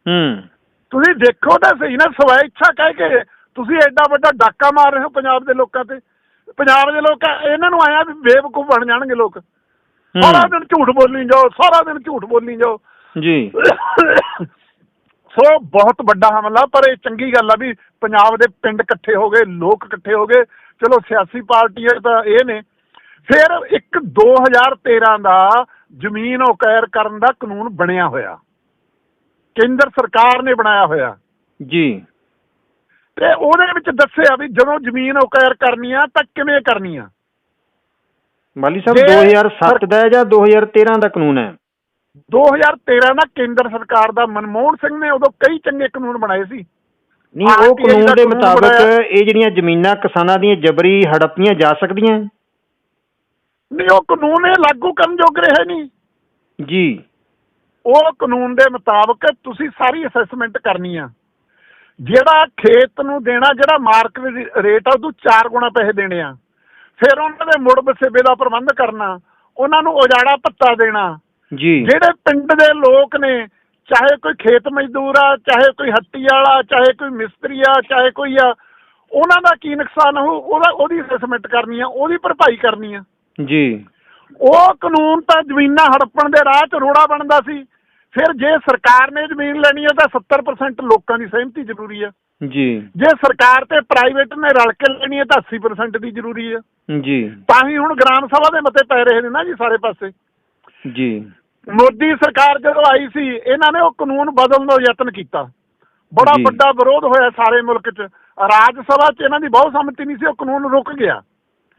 ਹੂੰ। ਤੁਸੀਂ ਦੇਖੋ ਤਾਂ ਸਹੀ ਨਾ ਸਵੈ ਇੱਛਾ ਕਹਿ ਕੇ ਤੁਸੀਂ ਐਡਾ ਵੱਡਾ ਡਾਕਾ ਮਾਰ ਰਹੇ ਹੋ ਪੰਜਾਬ ਦੇ ਲੋਕਾਂ ਤੇ। ਪੰਜਾਬ ਦੇ ਲੋਕ ਇਹਨਾਂ ਨੂੰ ਆਇਆ ਵੀ ਬੇਵਕੂਫ ਬਣ ਜਾਣਗੇ ਲੋਕ। ਸਾਰਾ ਦਿਨ ਝੂਠ ਬੋਲੀ ਜਾਓ ਸਾਰਾ ਦਿਨ ਝੂਠ ਬੋਲੀ ਜਾਓ। ਜੀ। ਸੋ ਬਹੁਤ ਵੱਡਾ ਹਮਲਾ ਪਰ ਇਹ ਚੰਗੀ ਗੱਲ ਆ ਵੀ ਪੰਜਾਬ ਦੇ ਪਿੰਡ ਇਕੱਠੇ ਹੋ ਗਏ ਲੋਕ ਇਕੱਠੇ ਹੋ ਗਏ। ਚਲੋ ਸਿਆਸੀ ਪਾਰਟੀਆਂ ਤਾਂ ਇਹ ਨੇ। ਫਿਰ ਇੱਕ 2013 ਦਾ ਜ਼ਮੀਨ ਔਕੈਰ ਕਰਨ ਦਾ ਕਾਨੂੰਨ ਬਣਿਆ ਹੋਇਆ। ਕੇਂਦਰ ਸਰਕਾਰ ਨੇ ਬਣਾਇਆ ਹੋਇਆ। ਜੀ। ਤੇ ਉਹਦੇ ਵਿੱਚ ਦੱਸਿਆ ਵੀ ਜਦੋਂ ਜ਼ਮੀਨ ਔਕੈਰ ਕਰਨੀ ਆ ਤਾਂ ਕਿਵੇਂ ਕਰਨੀ ਆ? ਮਾਲੀ ਸਾਹਿਬ ਜੇ 2007 ਦਾ ਹੈ ਜਾਂ 2013 ਦਾ ਕਾਨੂੰਨ ਹੈ? 2013 ਦਾ ਕੇਂਦਰ ਸਰਕਾਰ ਦਾ ਮਨਮੋਹਨ ਸਿੰਘ ਨੇ ਉਦੋਂ ਕਈ ਚੰਗੇ ਕਾਨੂੰਨ ਬਣਾਏ ਸੀ। ਨਹੀਂ ਉਹ ਕਾਨੂੰਨ ਦਾ ਮੁਤਾਬਕ। ਇਹ ਜਿਹੜੀਆਂ ਜ਼ਮੀਨਾਂ ਕਿਸਾਨਾਂ ਦੀਆਂ ਜਬਰੀ ਹੜੱਪੀਆਂ ਜਾ ਸਕਦੀਆਂ। ਨਹੀਂ ਉਹ ਕਾਨੂੰਨ ਇਹ ਲਾਗੂ ਕਰਨ ਯੋਗ ਰਹੇ ਨਹੀਂ। ਜੀ। ਉਹ ਕਾਨੂੰਨ ਦੇ ਮੁਤਾਬਕ ਤੁਸੀਂ ਸਾਰੀ ਅਸੈਸਮੈਂਟ ਕਰਨੀ ਆ। ਜਿਹੜਾ ਖੇਤ ਨੂੰ ਦੇਣਾ ਜਿਹੜਾ ਮਾਰਕੀਟ ਰੇਟ ਆ ਉਹ ਤੋਂ 4 ਗੁਣਾ ਪੈਸੇ ਦੇਣੇ ਆ। ਫਿਰ ਉਹਨਾਂ ਦੇ ਮੁੜ ਵਸੇਬੇ ਦਾ ਪ੍ਰਬੰਧ ਕਰਨਾ ਉਹਨਾਂ ਨੂੰ ਉਜਾੜਾ ਭੱਤਾ ਦੇਣਾ। ਜੀ। ਜਿਹੜੇ ਪਿੰਡ ਦੇ ਲੋਕ ਨੇ ਚਾਹੇ ਕੋਈ ਖੇਤ ਮਜ਼ਦੂਰ ਆ ਚਾਹੇ ਕੋਈ ਹੱਟੀ ਵਾਲਾ ਚਾਹੇ ਕੋਈ ਮਿਸਤਰੀ ਆ ਚਾਹੇ ਕੋਈ ਆ ਉਹਨਾਂ ਦਾ ਕੀ ਨੁਕਸਾਨ ਹੋ ਉਹਦਾ ਉਹਦੀ ਅਸੈਸਮੈਂਟ ਕਰਨੀ ਆ ਉਹਦੀ ਭਰਪਾਈ ਕਰਨੀ ਆ। ਜੀ। ਉਹ ਕਾਨੂੰਨ ਤਾਂ ਜ਼ਮੀਨਾਂ ਹੜੱਪਣ ਦੇ ਰਾਹ 'ਚ ਰੋੜਾ ਬਣਦਾ ਸੀ। ਫਿਰ ਜੇ ਸਰਕਾਰ ਨੇ ਜ਼ਮੀਨ ਲੈਣੀ ਹੈ ਤਾਂ 70% ਲੋਕਾਂ ਦੀ ਸਹਿਮਤੀ ਜ਼ਰੂਰੀ ਆ ਜੀ। ਜੇ ਸਰਕਾਰ ਤੇ ਪ੍ਰਾਈਵੇਟ ਨੇ ਰਲ ਕੇ ਲੈਣੀ ਹੈ ਤਾਂ 80% ਦੀ ਜ਼ਰੂਰੀ ਆ ਜੀ। ਤਾਂ ਹੀ ਹੁਣ ਗ੍ਰਾਮ ਸਭਾ ਦੇ ਮਤੇ ਪੈ ਰਹੇ ਨੇ ਨਾ ਜੀ ਸਾਰੇ ਪਾਸੇ। ਜੀ। ਮੋਦੀ ਸਰਕਾਰ ਜਦੋਂ ਆਈ ਸੀ ਇਹਨਾਂ ਨੇ ਉਹ ਕਾਨੂੰਨ ਬਦਲਣ ਦਾ ਯਤਨ ਕੀਤਾ। ਬੜਾ। ਵੱਡਾ ਵਿਰੋਧ ਹੋਇਆ ਸਾਰੇ ਮੁਲਕ 'ਚ। ਰਾਜ ਸਭਾ 'ਚ ਇਹਨਾਂ ਦੀ ਬਹੁਤ ਸੰਮਤੀ ਨਹੀਂ ਸੀ ਉਹ ਕਾਨੂੰਨ ਰੁਕ ਗਿਆ।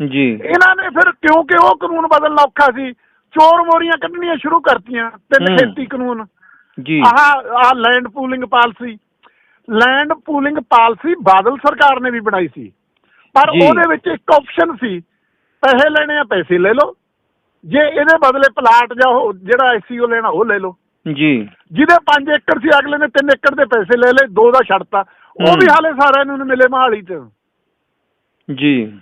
ਜੀ। ਇਹਨਾਂ ਨੇ ਫਿਰ ਕਿਉਂਕਿ ਉਹ ਕਾਨੂੰਨ ਬਦਲਣਾ ਔਖਾ ਸੀ ਚੋਰ ਮੋਰੀਆਂ ਕੱਢਣੀਆਂ ਸ਼ੁਰੂ ਕਰਤੀਆਂ ਤਿੰਨ। ਖੇਤੀ ਕਾਨੂੰਨ। ਜੀ। ਆਹ ਆਹ land pooling policy land pooling policy Badal ਸਰਕਾਰ ਨੇ ਵੀ ਬਣਾਈ ਸੀ। ਪਰ। ਉਹਦੇ ਵਿੱਚ ਇੱਕ ਆਪਸ਼ਨ ਸੀ ਪੈਸੇ ਲੈਣੇ ਆ ਪੈਸੇ ਲੈ ਲਓ। ਜੇ ਇਹਦੇ ਬਦਲੇ ਪਲਾਟ ਜਾਂ ਉਹ ਜਿਹੜਾ ਐਸਸੀਓ ਲੈਣਾ ਉਹ ਲੈ ਲਓ। ਜੀ। ਜਿਹਦੇ 5 ਏਕੜ ਸੀ ਅਗਲੇ ਨੇ 3 ਏਕੜ ਦੇ ਪੈਸੇ ਲੈ ਲਏ ਦੋ ਦਾ ਛੱਡਤਾ। ਉਹ। ਵੀ ਹਾਲੇ ਸਾਰਿਆਂ ਨੂੰ ਨੀ ਮਿਲੇ ਮਹਾਲੀ 'ਚ। ਜੀ।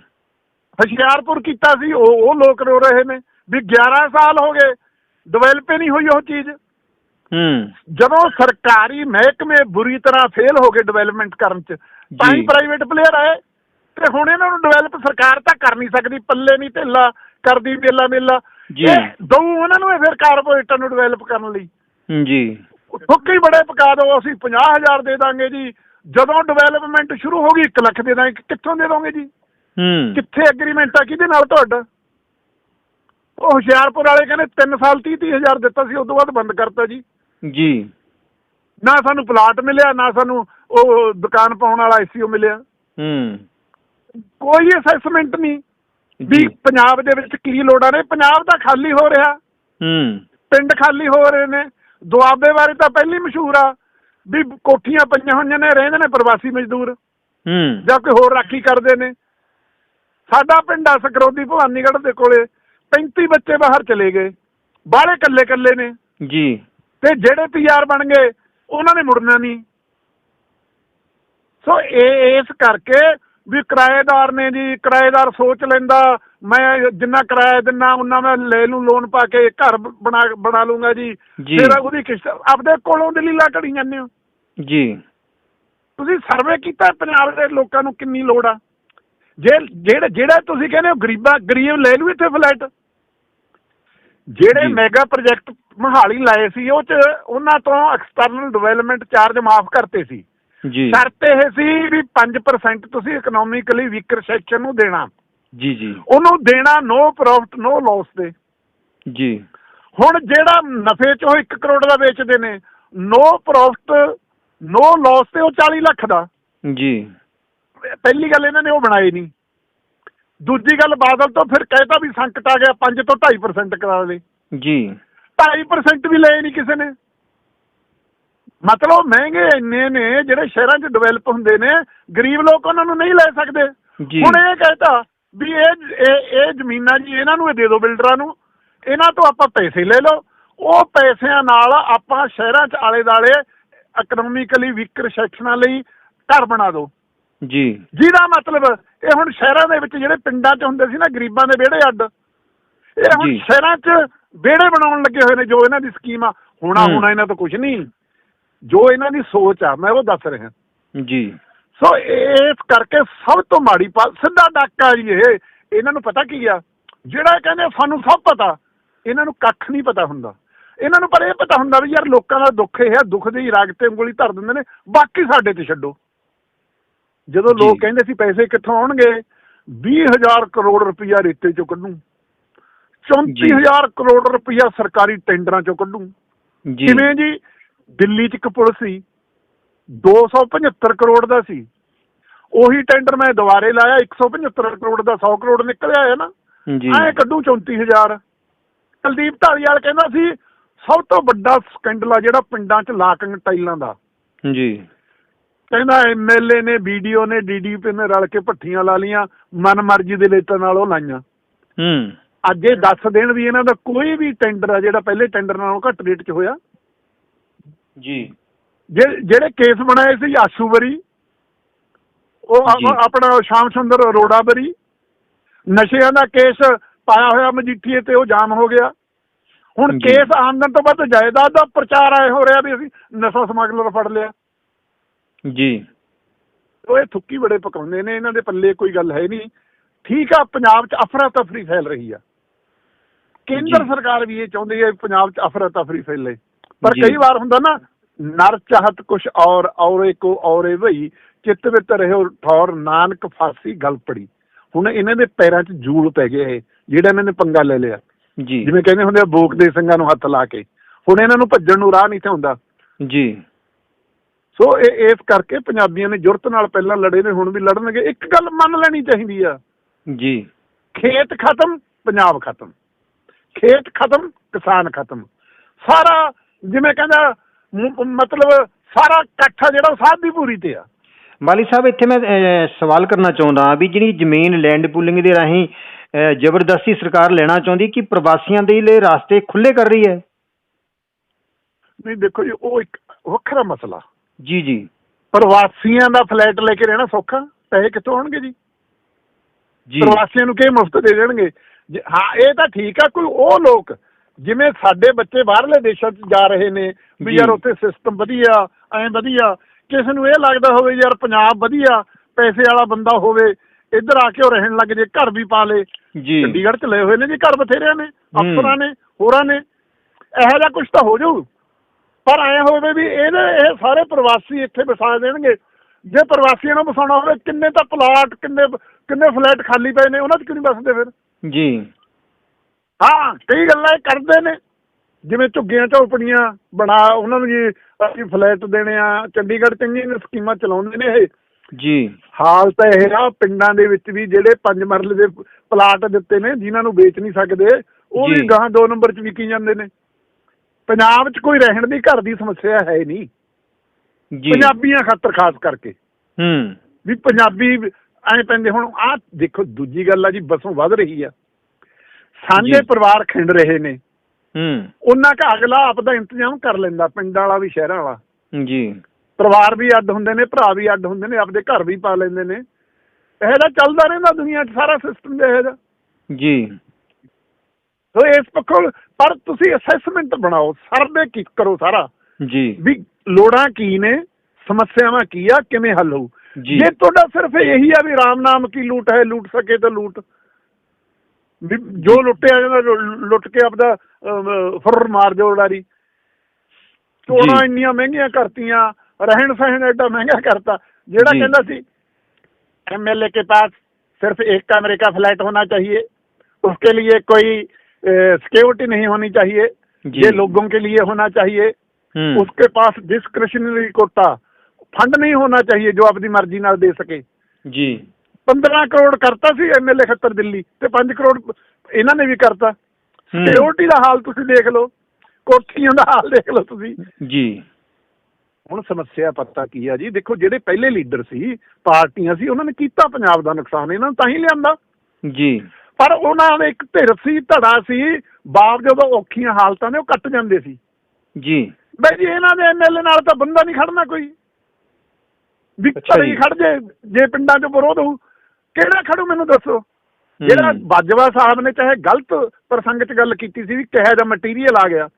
ਹੁਸ਼ਿਆਰਪੁਰ ਕੀਤਾ ਸੀ ਉਹ ਉਹ ਲੋਕ ਰੋ ਰਹੇ ਨੇ। ਵੀ 11 ਸਾਲ ਹੋ ਗਏ ਡਿਵੈਲਪ ਹੀ ਨਹੀਂ ਹੋਈ ਉਹ ਚੀਜ਼। ਹੂੰ। ਜਦੋਂ ਸਰਕਾਰੀ ਮਹਿਕਮੇ ਬੁਰੀ ਤਰ੍ਹਾਂ ਫੇਲ ਹੋ ਗਏ ਡਿਵੈਲਪਮੈਂਟ ਕਰਨ 'ਚ ਤਾਂ ਹੀ। ਪ੍ਰਾਈਵੇਟ ਪਲੇਅਰ ਆਏ। ਤੇ ਹੁਣ ਇਹਨਾਂ ਨੂੰ ਡਿਵੈਲਪ ਸਰਕਾਰ ਤਾਂ ਕਰ ਨਹੀਂ ਸਕਦੀ ਪੱਲੇ ਨਹੀਂ ਢਿੱਲਾ ਕਰਦੀ ਮੇਲਾ ਮੇਲਾ। ਜੀ। ਦਊ ਉਹਨਾਂ ਨੂੰ ਫਿਰ ਕਾਰਪੋਰੇਟਰ ਨੂੰ ਡਿਵੈਲਪ ਕਰਨ ਲਈ। ਜੀ। ਹੁੱਕੇ ਹੀ ਬੜੇ ਪਕਾ ਦਿਓ ਅਸੀਂ 50000 ਦੇ ਦਾਂਗੇ ਜੀ। ਜਦੋਂ ਡਿਵੈਲਪਮੈਂਟ ਸ਼ੁਰੂ ਹੋ ਗਈ 1 ਲੱਖ ਦੇ ਦਾਂਗੇ ਕਿੱਥੋਂ ਦੇ ਦੋਗੇ ਜੀ? ਹੂੰ। ਕਿੱਥੇ ਐਗਰੀਮੈਂਟ ਆ? ਕਿਹਦੇ ਨਾਲ ਤੁਹਾਡਾ? ਉਹ ਹੁਸ਼ਿਆਰਪੁਰ ਵਾਲੇ ਕਹਿੰਦੇ 3 ਸਾਲ 30 ਤੀਹ ਹਜ਼ਾਰ ਦਿੱਤਾ ਸੀ ਉਸ ਤੋਂ ਬਾਅਦ ਬੰਦ ਕਰਤਾ ਜੀ। ਜੀ। ਨਾ ਸਾਨੂੰ ਪਲਾਟ ਮਿਲਿਆ ਨਾ ਸਾਨੂੰ ਉਹ ਦੁਕਾਨ ਪਾਉਣ ਵਾਲਾ ਐਸਈਓ ਮਿਲਿਆ। ਹੂੰ। ਕੋਈ ਅਸੈਸਮੈਂਟ ਨਹੀਂ। ਵੀ ਪੰਜਾਬ ਦੇ ਵਿੱਚ ਕੀ ਲੋੜਾਂ ਨੇ? ਪੰਜਾਬ ਤਾਂ ਖਾਲੀ ਹੋ ਰਿਹਾ। ਹੂੰ। ਪਿੰਡ ਖਾਲੀ ਹੋ ਰਹੇ ਨੇ। ਦੁਆਬੇ ਬਾਰੇ ਤਾਂ ਪਹਿਲੀ ਮਸ਼ਹੂਰ ਆ। ਵੀ ਕੋਠੀਆਂ ਪਈਆਂ ਹੋਈਆਂ ਨੇ ਰਹਿੰਦੇ ਨੇ ਪ੍ਰਵਾਸੀ ਮਜ਼ਦੂਰ। ਹੂੰ। ਜਾਂ ਕੋਈ ਹੋਰ ਰਾਖੀ ਕਰਦੇ ਨੇ। ਸਾਡਾ ਪਿੰਡ ਆ ਸਕਰੋਦੀ ਭਵਾਨੀਗੜ੍ਹ ਦੇ ਕੋਲੇ 35 ਬੱਚੇ ਬਾਹਰ ਚਲੇ ਗਏ। ਬਾਹਲੇ ਕੱਲੇ ਕੱਲੇ ਨੇ। ਜੀ। ਤੇ ਜਿਹੜੇ ਪੀਆਰ ਬਣ ਗਏ ਉਹਨਾਂ ਨੇ ਮੁੜਨਾ ਨਹੀਂ। ਸੋ ਇਹ ਇਸ ਕਰਕੇ ਵੀ ਕਿਰਾਏਦਾਰ ਨੇ ਜੀ ਕਿਰਾਏਦਾਰ ਸੋਚ ਲੈਂਦਾ ਮੈਂ ਜਿੰਨਾ ਕਿਰਾਇਆ ਦਿੰਨਾ ਉਹਨਾਂ ਮੈਂ ਲੈ ਲੂੰ ਲੋਨ ਪਾ ਕੇ ਘਰ ਬਣਾ ਬਣਾ ਲੂੰਗਾ ਜੀ। ਫਿਰ ਉਹਦੀ ਕਿਸ਼ਤ ਆਪਦੇ ਕੋਲੋਂ ਦਲੀਲਾਂ ਘੜੀ ਜਾਂਦੇ ਹੋ। ਜੀ। ਤੁਸੀਂ ਸਰਵੇ ਕੀਤਾ ਪੰਜਾਬ ਦੇ ਲੋਕਾਂ ਨੂੰ ਕਿੰਨੀ ਲੋੜ ਆ? ਜੇ ਜਿਹੜੇ ਜਿਹੜਾ ਤੁਸੀਂ ਕਹਿੰਦੇ ਹੋ ਗਰੀਬਾਂ ਗਰੀਬ ਲੈ ਲੂ ਇੱਥੇ ਫਲੈਟ ਜਿਹੜੇ। ਮੈਗਾ ਪ੍ਰੋਜੈਕਟ ਮਹਾਲੀ ਲਾਏ ਸੀ ਉਹ ਚ ਉਹਨਾਂ ਤੋਂ ਐਕਸਟਰਨਲ ਡਿਵੈਲਪਮੈਂਟ ਚਾਰਜ ਮਾਫ ਕਰਤੇ ਸੀ। ਜੀ। ਸ਼ਰਤ ਇਹ ਸੀ ਵੀ 5% ਤੁਸੀਂ ਇਕਨੋਮਿਕਲੀ ਵੀਕਰ ਸੈਕਸ਼ਨ ਨੂੰ ਦੇਣਾ। ਜੀ ਜੀ। ਉਹਨੂੰ ਦੇਣਾ ਨੋ ਪ੍ਰੋਫਿਟ ਨੋ ਲਾਸ ਦੇ। ਜੀ। ਹੁਣ ਜਿਹੜਾ ਨਫੇ ਚੋਂ 1 ਕਰੋੜ ਦਾ ਵੇਚਦੇ ਨੇ ਨੋ ਪ੍ਰੋਫਿਟ ਨੋ ਲਾਸ ਤੇ ਉਹ 40 ਲੱਖ ਦਾ। ਜੀ। ਪਹਿਲੀ ਗੱਲ ਇਹਨਾਂ ਨੇ ਉਹ ਬਣਾਈ ਨਹੀਂ। ਦੂਜੀ ਗੱਲ ਬਾਦਲ ਤੋਂ ਫਿਰ ਕਹਿਤਾ ਵੀ ਸੰਕਟ ਆ ਗਿਆ 5 ਤੋਂ 2.5% ਕਰਾ ਦੇ। ਜੀ। 2.5% ਵੀ ਲਏ ਨਹੀਂ ਕਿਸੇ ਨੇ। ਮਤਲਬ ਮਹਿੰਗੇ ਇੰਨੇ ਨੇ ਜਿਹੜੇ ਸ਼ਹਿਰਾਂ 'ਚ ਡਿਵੈਲਪ ਹੁੰਦੇ ਨੇ ਗਰੀਬ ਲੋਕ ਉਹਨਾਂ ਨੂੰ ਨਹੀਂ ਲੈ ਸਕਦੇ। ਹੁਣ ਇਹ ਕਹਿਤਾ ਵੀ ਇਹ ਇਹ ਇਹ ਜ਼ਮੀਨਾਂ ਜੀ ਇਹਨਾਂ ਨੂੰ ਇਹ ਦੇ ਦਿਓ ਬਿਲਡਰਾਂ ਨੂੰ। ਇਹਨਾਂ ਤੋਂ ਆਪਾਂ ਪੈਸੇ ਲੈ ਲਓ। ਉਹ ਪੈਸਿਆਂ ਨਾਲ ਆਪਾਂ ਸ਼ਹਿਰਾਂ 'ਚ ਆਲੇ ਦਾਲੇ ਇਕਨੋਮਿਕਲੀ ਵੀਕਰ ਸੈਕਸ਼ਨਾਂ ਲਈ ਘਰ ਬਣਾ ਦਿਓ। ਜੀ। ਜਿਹਦਾ ਮਤਲਬ ਇਹ ਹੁਣ ਸ਼ਹਿਰਾਂ ਦੇ ਵਿੱਚ ਜਿਹੜੇ ਪਿੰਡਾਂ 'ਚ ਹੁੰਦੇ ਸੀ ਨਾ ਗਰੀਬਾਂ ਦੇ ਵਿਹੜੇ ਅੱਡ ਇਹ ਹੁਣ ਜੀ। ਸ਼ਹਿਰਾਂ 'ਚ ਵਿਹੜੇ ਬਣਾਉਣ ਲੱਗੇ ਹੋਏ ਨੇ ਜੋ ਇਹਨਾਂ ਦੀ ਸਕੀਮ। ਆ ਹੋਣਾ ਹੂੰ। ਹੋਣਾ ਇਹਨਾਂ ਤੋਂ ਕੁਝ ਨਹੀਂ। ਜੋ ਇਹਨਾਂ ਦੀ ਸੋਚ ਆ ਮੈਂ ਉਹ ਦੱਸ ਰਿਹਾ। ਜੀ। ਸੋ ਇਸ ਕਰਕੇ ਸਭ ਤੋਂ ਮਾੜੀ ਪਾ ਸਿੱਧਾ ਡਾਕਾ ਜੀ ਇਹ। ਇਹਨਾਂ ਨੂੰ ਪਤਾ ਕੀ ਆ? ਜਿਹੜਾ ਇਹ ਕਹਿੰਦੇ ਸਾਨੂੰ ਸਭ ਪਤਾ ਇਹਨਾਂ ਨੂੰ ਕੱਖ ਨਹੀਂ ਪਤਾ ਹੁੰਦਾ। ਇਹਨਾਂ ਨੂੰ ਪਰ ਇਹ ਪਤਾ ਹੁੰਦਾ ਵੀ ਯਾਰ ਲੋਕਾਂ ਦਾ ਦੁੱਖ ਇਹ ਆ ਦੁੱਖ ਦੀ ਰਾਗ ਤੇ ਉਂਗਲੀ ਧਰ ਦਿੰਦੇ ਨੇ ਬਾਕੀ ਸਾਡੇ ਤੇ ਛੱਡੋ। ਜਦੋਂ ਲੋਕ। ਕਹਿੰਦੇ ਸੀ ਪੈਸੇ ਕਿੱਥੋਂ ਆਉਣਗੇ 20000 ਕਰੋੜ ਰੁਪਈਆ ਰੇਤੇ ਚੋਂ ਕੱਢੂ। 34000 ਕਰੋੜ ਰੁਪਈਆ ਸਰਕਾਰੀ ਟੈਂਡਰਾਂ ਚੋਂ ਕੱਢੂ। ਕਿਵੇਂ ਜੀ? ਦਿੱਲੀ 'ਚ ਇੱਕ ਪੁਲ ਸੀ 275 ਕਰੋੜ ਦਾ ਸੀ। ਉਹੀ ਟੈਂਡਰ ਮੈਂ ਦੁਬਾਰੇ ਲਾਇਆ 175 ਕਰੋੜ ਦਾ 100 ਕਰੋੜ ਨਿਕਲਿਆ ਹੈ ਨਾ। ਐ ਕੱਢੂ 34000 ਕੁਲਦੀਪ ਢਾਲੀਵਾਲ ਕਹਿੰਦਾ ਸੀ ਸਭ ਤੋਂ ਵੱਡਾ ਸਕੈਂਡਲ ਆ ਜਿਹੜਾ ਪਿੰਡਾਂ 'ਚ ਲਾਕਿੰਗ ਟਾਈਲਾਂ ਦਾ। ਜੀ। ਕਹਿੰਦਾ ਐਮਐਲਏ ਨੇ ਵੀਡੀਓ ਨੇ ਡੀਡੀਪੀ ਨੇ ਰਲ ਕੇ ਭੱਠੀਆਂ ਲਾ ਲੀਆਂ ਮਨਮਰਜ਼ੀ ਦੇ ਲੇਟਾਂ ਨਾਲ ਉਹ ਲਾਈਆਂ। ਹੂੰ। ਅੱਜ ਇਹ ਦੱਸ ਦੇਣ ਵੀ ਇਹਨਾਂ ਦਾ ਕੋਈ ਵੀ ਟੈਂਡਰ ਆ ਜਿਹੜਾ ਪਹਿਲੇ ਟੈਂਡਰ ਨਾਲੋਂ ਘੱਟ ਰੇਟ 'ਚ ਹੋਇਆ। ਜੀ। ਜਿਹੜੇ ਕੇਸ ਬਣਾਏ ਸੀ ਆਸ਼ੂਵਰੀ ਉਹ ਜੀ। ਆ- ਆਪਣਾ ਸ਼ਾਮ ਸੁੰਦਰ ਅਰੋੜਾ ਬਰੀ ਨਸ਼ਿਆਂ ਦਾ ਕੇਸ ਪਾਇਆ ਹੋਇਆ ਮਜੀਠੀਏ ਤੇ ਉਹ ਜਾਮ ਹੋ ਗਿਆ। ਹੁਣ। ਕੇਸ ਆਮਦਨ ਤੋਂ ਵੱਧ ਜਾਇਦਾਦ ਦਾ ਪ੍ਰਚਾਰ ਆਏ ਹੋ ਰਿਹਾ ਵੀ ਅਸੀਂ ਨਸ਼ਾ ਸਮਗਲਰ ਫੜ ਲਿਆ। ਜੀ। ਉਹ ਇਹ ਥੁੱਕੀ ਬੜੇ ਪਕਾਉਂਦੇ ਨੇ ਇਹਨਾਂ ਦੇ ਪੱਲੇ ਕੋਈ ਗੱਲ ਹੈ ਨਹੀਂ। ਠੀਕ ਆ ਪੰਜਾਬ 'ਚ ਅਫਰਾ ਤਫਰੀ ਫੈਲ ਰਹੀ ਆ। ਕੇਂਦਰ। ਸਰਕਾਰ ਵੀ ਇਹ ਚਾਹੁੰਦੀ ਹੈ ਪੰਜਾਬ 'ਚ ਅਫਰਾ ਤਫਰੀ ਫੈਲੇ। ਪਰ। ਕਈ ਵਾਰ ਹੁੰਦਾ ਨਾ ਨਰ ਚਾਹਤ ਕੁਛ ਔਰ ਔਰੇ ਕੋ ਔਰੇ ਵਈ ਚਿੱਤ ਵਿੱਚ ਰਹਿਓ ਠੌਰ ਨਾਨਕ ਫਾਸੀ ਗਲ ਪੜੀ। ਹੁਣ ਇਹਨਾਂ ਦੇ ਪੈਰਾਂ 'ਚ ਜੂਲ ਪੈ ਗਏ ਇਹ ਜਿਹੜਾ ਇਹਨਾਂ ਨੇ ਪੰਗਾ ਲੈ ਲਿਆ। ਜੀ। ਜਿਵੇਂ ਕਹਿੰਦੇ ਹੁੰਦੇ ਆ ਬੋਕ ਦੇ ਸਿੰਘਾਂ ਨੂੰ ਹੱਥ ਲਾ ਕੇ। ਹੁਣ ਇਹਨਾਂ ਨੂੰ ਭੱਜਣ ਨੂੰ ਰਾਹ ਨਹੀਂ ਤੇ ਹੁੰਦਾ ਜੀ। ਸੋ ਇਹ ਇਸ ਕਰਕੇ ਪੰਜਾਬੀਆਂ ਨੇ ਜੁਰਤ ਨਾਲ ਪਹਿਲਾਂ ਲੜੇ ਨੇ ਹੁਣ ਵੀ ਲੜਨਗੇ। ਇੱਕ ਗੱਲ ਮੰਨ ਲੈਣੀ ਚਾਹੀਦੀ ਆ। ਜੀ। ਖੇਤ ਖਤਮ ਪੰਜਾਬ ਖਤਮ। ਖੇਤ ਖਤਮ ਕਿਸਾਨ ਖਤਮ। ਸਾਰਾ ਜਿਵੇਂ ਕਹਿੰਦਾ ਮਤਲਬ ਸਾਰਾ ਇਕੱਠਾ ਜਿਹੜਾ ਸਾਧ ਦੀ ਪੂਰੀ ਤੇ ਆ। ਮਾਲੀ ਸਾਹਿਬ ਇੱਥੇ ਮੈਂ ਸਵਾਲ ਕਰਨਾ ਚਾਹੁੰਦਾ ਵੀ ਜਿਹੜੀ ਜ਼ਮੀਨ ਲੈਂਡ ਪੂਲਿੰਗ ਦੇ ਰਾਹੀਂ ਜ਼ਬਰਦਸਤੀ ਸਰਕਾਰ ਲੈਣਾ ਚਾਹੁੰਦੀ ਕਿ ਪ੍ਰਵਾਸੀਆਂ ਦੇ ਲਈ ਰਾਸਤੇ ਖੁੱਲੇ ਕਰ ਰਹੀ ਹੈ? ਨਹੀਂ ਦੇਖੋ ਜੀ ਉਹ ਇੱਕ ਵੱਖਰਾ ਮਸਲਾ। ਜੀ ਜੀ। ਪ੍ਰਵਾਸੀਆਂ ਦਾ ਫਲੈਟ ਲੈ ਕੇ ਰਹਿਣਾ ਸੌਖਾ? ਪੈਸੇ ਕਿੱਥੋਂ ਆਉਣਗੇ ਜੀ? ਜੀ। ਪ੍ਰਵਾਸੀਆਂ ਨੂੰ ਕੀ ਮੁਫਤ ਦੇ ਦੇਣਗੇ? ਜੇ- ਹਾਂ ਇਹ ਤਾਂ ਠੀਕ ਆ ਕੋਈ ਉਹ ਲੋਕ ਜਿਵੇਂ ਸਾਡੇ ਬੱਚੇ ਬਾਹਰਲੇ ਦੇਸ਼ਾਂ 'ਚ ਜਾ ਰਹੇ ਨੇ ਵੀ ਜੀ। ਯਾਰ ਉੱਥੇ ਸਿਸਟਮ ਵਧੀਆ ਐਂ ਵਧੀਆ ਕਿਸੇ ਨੂੰ ਇਹ ਲੱਗਦਾ ਹੋਵੇ ਯਾਰ ਪੰਜਾਬ ਵਧੀਆ ਪੈਸੇ ਵਾਲਾ ਬੰਦਾ ਹੋਵੇ ਇੱਧਰ ਆ ਕੇ ਉਹ ਰਹਿਣ ਲੱਗ ਜੇ ਘਰ ਵੀ ਪਾ ਲੇ। ਜੀ। ਚੰਡੀਗੜ੍ਹ 'ਚ ਲਏ ਹੋਏ ਨੇ ਜੀ ਘਰ ਬਥੇਰਿਆਂ ਨੇ ਹੂੰ। ਅਫਸਰਾਂ ਨੇ ਹੋਰਾਂ ਨੇ। ਇਹੋ ਜਿਹਾ ਕੁਝ ਤਾਂ ਹੋ ਜਾਊ। ਪਰ ਐ ਹੋਵੇ ਵੀ ਇਹਦੇ ਇਹ ਸਾਰੇ ਪ੍ਰਵਾਸੀ ਇੱਥੇ ਵਸਾ ਦੇਣਗੇ। ਜੇ ਪ੍ਰਵਾਸੀਆਂ ਨੂੰ ਵਸਾਉਣਾ ਹੋਵੇ ਕਿੰਨੇ ਤਾਂ ਪਲਾਟ ਕਿੰਨੇ ਕਿੰਨੇ ਫਲੈਟ ਖਾਲੀ ਪਏ ਨੇ ਉਹਨਾਂ 'ਚ ਕਿਉਂ ਨਹੀਂ ਵਸਦੇ ਫਿਰ? ਜੀ। ਹਾਂ ਕਈ ਗੱਲਾਂ ਇਹ ਕਰਦੇ ਨੇ। ਜਿਵੇਂ ਝੁੱਗੀਆਂ ਝੌਪੜੀਆਂ ਬਣਾ ਉਹਨਾਂ ਨੂੰ ਜੀ ਅਸੀਂ ਫਲੈਟ ਦੇਣੇ ਆ। ਚੰਡੀਗੜ੍ਹ ਚੰਗੀਆਂ ਨੇ ਸਕੀਮਾਂ ਚਲਾਉਂਦੇ ਨੇ ਇਹ। ਜੀ। ਹਾਲ ਤਾਂ ਇਹ ਆ ਪਿੰਡਾਂ ਦੇ ਵਿੱਚ ਵੀ ਜਿਹੜੇ ਪੰਜ ਮਰਲੇ ਦੇ ਪਲਾਟ ਦਿੱਤੇ ਨੇ ਜਿਨ੍ਹਾਂ ਨੂੰ ਵੇਚ ਨਹੀਂ ਸਕਦੇ ਉਹ। ਵੀ ਗਾਂ ਦੋ ਨੰਬਰ 'ਚ ਵਿਕੀ ਜਾਂਦੇ ਨੇ। ਪੰਜਾਬ 'ਚ ਕੋਈ ਰਹਿਣ ਦੀ ਘਰ ਦੀ ਸਮੱਸਿਆ ਹੈ ਨਹੀਂ। ਜੀ। ਪੰਜਾਬੀਆਂ ਖਾਤਰ ਖਾਸ ਕਰਕੇ। ਹੂੰ। ਵੀ ਪੰਜਾਬੀ ਐਂ ਪੈਂਦੇ ਹੁਣ ਆਹ ਦੇਖੋ ਦੂਜੀ ਗੱਲ ਆ ਜੀ ਬਸੋਂ ਵੱਧ ਰਹੀ ਆ। ਸਾਂਝੇ। ਪਰਿਵਾਰ ਖਿੰਡ ਰਹੇ ਨੇ। ਹੂੰ। ਉਹਨਾਂ ਕਾ ਅਗਲਾ ਆਪ ਦਾ ਇੰਤਜ਼ਾਮ ਕਰ ਲੈਂਦਾ ਪਿੰਡਾਂ ਵਾਲਾ ਵੀ ਸ਼ਹਿਰਾਂ ਵਾਲਾ। ਜੀ। ਪਰਿਵਾਰ ਵੀ ਅੱਡ ਹੁੰਦੇ ਨੇ ਭਰਾ ਵੀ ਅੱਡ ਹੁੰਦੇ ਨੇ ਆਪਦੇ ਘਰ ਵੀ ਪਾ ਲੈਂਦੇ ਨੇ। ਇਹ ਜਿਹਾ ਚੱਲਦਾ ਰਹਿੰਦਾ ਦੁਨੀਆ 'ਚ ਸਾਰਾ ਸਿਸਟਮ ਜਿਹਾ। ਜੀ। ਸੋ ਇਸ ਪੱਖੋਂ ਪਰ ਤੁਸੀਂ ਅਸੈਸਮੈਂਟ ਬਣਾਓ ਸਰਵੇ ਕੀ ਕਰੋ ਸਾਰਾ ਜੀ ਵੀ ਲੋੜਾਂ ਕੀ ਨੇ ਸਮੱਸਿਆਵਾਂ ਕੀ ਆ ਕਿਵੇਂ ਹੱਲ ਹੋਊ ਜੀ ਜੇ ਤੁਹਾਡਾ ਸਿਰਫ ਇਹੀ ਆ ਵੀ ਰਾਮ ਨਾਮ ਕੀ ਲੂਟ ਹੈ ਲੂਟ ਸਕੇ ਤਾਂ ਲੂਟ ਵੀ ਜੋ ਲੁੱਟਿਆ ਜਾਂਦਾ ਲੁ- ਲੁੱਟ ਕੇ ਆਪਦਾ ਅਮ, ਫੁਰ ਮਾਰ ਜੋ ਉਡਾਰੀ ਚੋਣਾਂ ਜੀ। ਇੰਨੀਆਂ ਮਹਿੰਗੀਆਂ ਕਰਤੀਆਂ रहन सहन एडा महंगा करता जेड़ा जी। कहता सी एमएलए के पास सिर्फ एक कमरे का फ्लैट होना चाहिए उसके लिए कोई सिक्योरिटी नहीं होनी चाहिए जी। ये लोगों के लिए होना चाहिए हम्म उसके पास डिस्क्रिशनरी कोटा फंड नहीं होना चाहिए जो अपनी मर्जी ਨਾਲ ਦੇ ਸਕੇ ਜੀ 15 ਕਰੋੜ ਕਰਤਾ ਸੀ ਐਮਐਲਏ ਖੱਤਰ ਦਿੱਲੀ ਤੇ 5 ਕਰੋੜ ਇਹਨਾਂ ਨੇ ਵੀ ਕਰਤਾ ਹੂੰ। ਸਿਕਿਉਰਿਟੀ ਦਾ ਹਾਲ ਤੁਸੀਂ ਦੇਖ ਲਓ ਕੋਠੀਆਂ ਦਾ ਹਾਲ ਦੇਖ ਲਓ ਤੁਸੀਂ ਜੀ ਹੁਣ ਸਮੱਸਿਆ ਪਤਾ ਕੀ ਆ ਜੀ ਦੇਖੋ ਜਿਹੜੇ ਪਹਿਲੇ ਲੀਡਰ ਸੀ ਪਾਰਟੀਆਂ ਸੀ ਉਹਨਾਂ ਨੇ ਕੀਤਾ ਪੰਜਾਬ ਦਾ ਨੁਕਸਾਨ ਇਹਨਾਂ ਨੂੰ ਤਾਂ ਹੀ ਲਿਆਂਦਾ ਜੀ ਪਰ ਉਹਨਾਂ ਦੇ ਇੱਕ ਧਿਰ ਸੀ ਧੜਾ ਸੀ ਬਾਪ ਜਦੋਂ ਔਖੀਆਂ ਹਾਲਤਾਂ ਨੇ ਉਹ ਕੱਟ ਜਾਂਦੇ ਸੀ। ਜੀ। ਬਈ ਜੀ ਇਹਨਾਂ ਦੇ ਐਮਐਲਏ ਨਾਲ ਤਾਂ ਬੰਦਾ ਨਹੀਂ ਖੜਨਾ ਕੋਈ। ਵੀ ਹੀ ਜੀ। ਖੜ ਜੇ ਜੇ ਪਿੰਡਾਂ 'ਚ ਵਿਰੋਧ ਹੋਊ ਕਿਹੜਾ ਖੜੂ ਮੈਨੂੰ ਦੱਸੋ? ਜਿਹੜਾ ਹੂੰ। ਬਾਜਵਾ ਸਾਹਿਬ ਨੇ ਚਾਹੇ ਗਲਤ ਪ੍ਰਸੰਗ 'ਚ ਗੱਲ ਕੀਤੀ ਸੀ ਵੀ ਕਿਹੋ ਜਿਹਾ ਮਟੀਰੀਅਲ ਆ ਗਿਆ।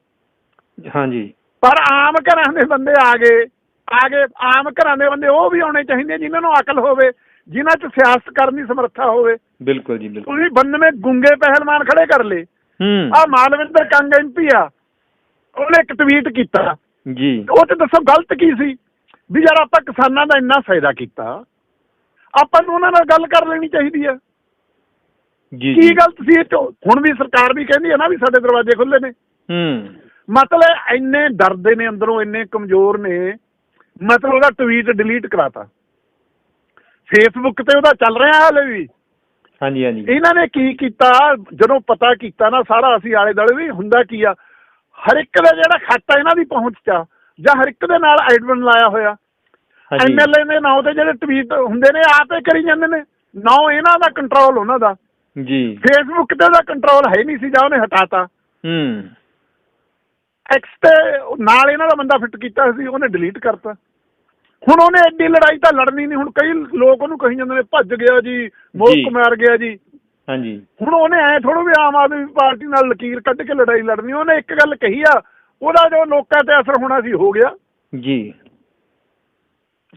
ਹਾਂਜੀ। ਪਰ ਆਮ ਘਰਾਂ ਦੇ ਬੰਦੇ ਆ ਗਏ ਆ ਗਏ ਆਮ ਘਰਾਂ ਦੇ ਬੰਦੇ ਉਹ ਵੀ ਆਉਣੇ ਚਾਹੀਦੇ ਜਿਨ੍ਹਾਂ ਨੂੰ ਅਕਲ ਹੋਵੇ ਜਿਨ੍ਹਾਂ 'ਚ ਸਿਆਸਤ ਕਰਨ ਦੀ ਸਮਰੱਥਾ ਹੋਵੇ। ਬਿਲਕੁਲ ਜੀ ਬਿਲਕੁਲ। ਤੁਸੀਂ 92 ਗੁੰਗੇ ਪਹਿਲਵਾਨ ਖੜੇ ਕਰ ਲਏ। ਹੂੰ। ਆ ਮਾਲਵਿੰਦਰ ਕੰਗ ਐਮਪੀ ਆ। ਉਹਨੇ ਇੱਕ ਟਵੀਟ ਕੀਤਾ। ਜੀ। ਉਹ ਤੇ ਦੱਸੋ ਗਲਤ ਕੀ ਸੀ? ਵੀ ਯਾਰ ਆਪਾਂ ਕਿਸਾਨਾਂ ਦਾ ਇੰਨਾ ਫਾਇਦਾ ਕੀਤਾ। ਆਪਾਂ ਨੂੰ ਉਹਨਾਂ ਨਾਲ ਗੱਲ ਕਰ ਲੈਣੀ ਚਾਹੀਦੀ ਆ। ਜੀ ਕੀ ਗਲਤ ਸੀ ਇਹ? ਹੁਣ ਵੀ ਸਰਕਾਰ ਵੀ ਕਹਿੰਦੀ ਹੈ ਨਾ ਵੀ ਸਾਡੇ ਦਰਵਾਜ਼ੇ ਖੁੱਲੇ ਨੇ। ਹੂੰ। ਮਤਲਬ ਇੰਨੇ ਡਰਦੇ ਨੇ ਅੰਦਰੋਂ ਇੰਨੇ ਕਮਜ਼ੋਰ ਨੇ। ਮਤਲਬ ਉਹਦਾ ਟਵੀਟ ਡਿਲੀਟ ਕਰਾਤਾ। ਫੇਸਬੁੱਕ ਤੇ ਉਹਦਾ ਚੱਲ ਰਿਹਾ ਹਾਲੇ ਵੀ। ਹਾਂਜੀ ਹਾਂਜੀ। ਇਹਨਾਂ ਨੇ ਕੀ ਕੀਤਾ? ਜਦੋਂ ਪਤਾ ਕੀਤਾ ਨਾ ਸਾਰਾ ਅਸੀਂ ਆਲੇ ਦੁਆਲੇ ਵੀ ਹੁੰਦਾ ਕੀ ਆ? ਹਰ ਇੱਕ ਦਾ ਜਿਹੜਾ ਖਾਤਾ ਇਹਨਾਂ ਦੀ ਪਹੁੰਚ ਚ ਆ। ਜਾਂ ਹਰ ਇੱਕ ਦੇ ਨਾਲ ਐਡਮਨ ਲਾਇਆ ਹੋਇਆ। ਹਾਂਜੀ। ਐਮਐਲਏ ਦੇ ਨਾਂ ਤੇ ਜਿਹੜੇ ਟਵੀਟ ਹੁੰਦੇ ਨੇ ਆਪੇ ਕਰੀ ਜਾਂਦੇ ਨੇ। ਨਾ ਇਹਨਾਂ ਦਾ ਕੰਟਰੋਲ ਉਹਨਾਂ ਦਾ। ਜੀ। ਫੇਸਬੁੱਕ ਤੇ ਉਹਦਾ ਕੰਟਰੋਲ ਹੈ ਨਹੀਂ ਸੀ ਜਾਂ ਉਹਨੇ ਹਟਾਤਾ। ਹੂੰ। ਐਕਸ ਤੇ ਨਾਲ ਇਹਨਾਂ ਦਾ ਬੰਦਾ ਫਿੱਟ ਕੀਤਾ ਸੀ ਉਹਨੇ ਡਿਲੀਟ ਕਰਤਾ। ਹੁਣ ਉਹਨੇ ਐਡੀ ਲੜਾਈ ਤਾਂ ਲੜਨੀ ਨਹੀਂ ਹੁਣ ਕਈ ਲੋਕ ਉਹਨੂੰ ਕਹੀ ਜਾਂਦੇ ਨੇ ਭੱਜ ਗਿਆ ਜੀ ਜੀ। ਮੋਕ ਮਾਰ ਗਿਆ ਜੀ। ਹਾਂਜੀ। ਹੁਣ ਉਹਨੇ ਐ ਥੋੜੋ ਵੀ ਆਮ ਆਦਮੀ ਪਾਰਟੀ ਨਾਲ ਲਕੀਰ ਕੱਢ ਕੇ ਲੜਾਈ ਲੜਨੀ ਉਹਨੇ ਇੱਕ ਗੱਲ ਕਹੀ ਆ ਉਹਦਾ ਜੋ ਲੋਕਾਂ ਤੇ ਅਸਰ ਹੋਣਾ ਸੀ ਹੋ ਗਿਆ। ਜੀ।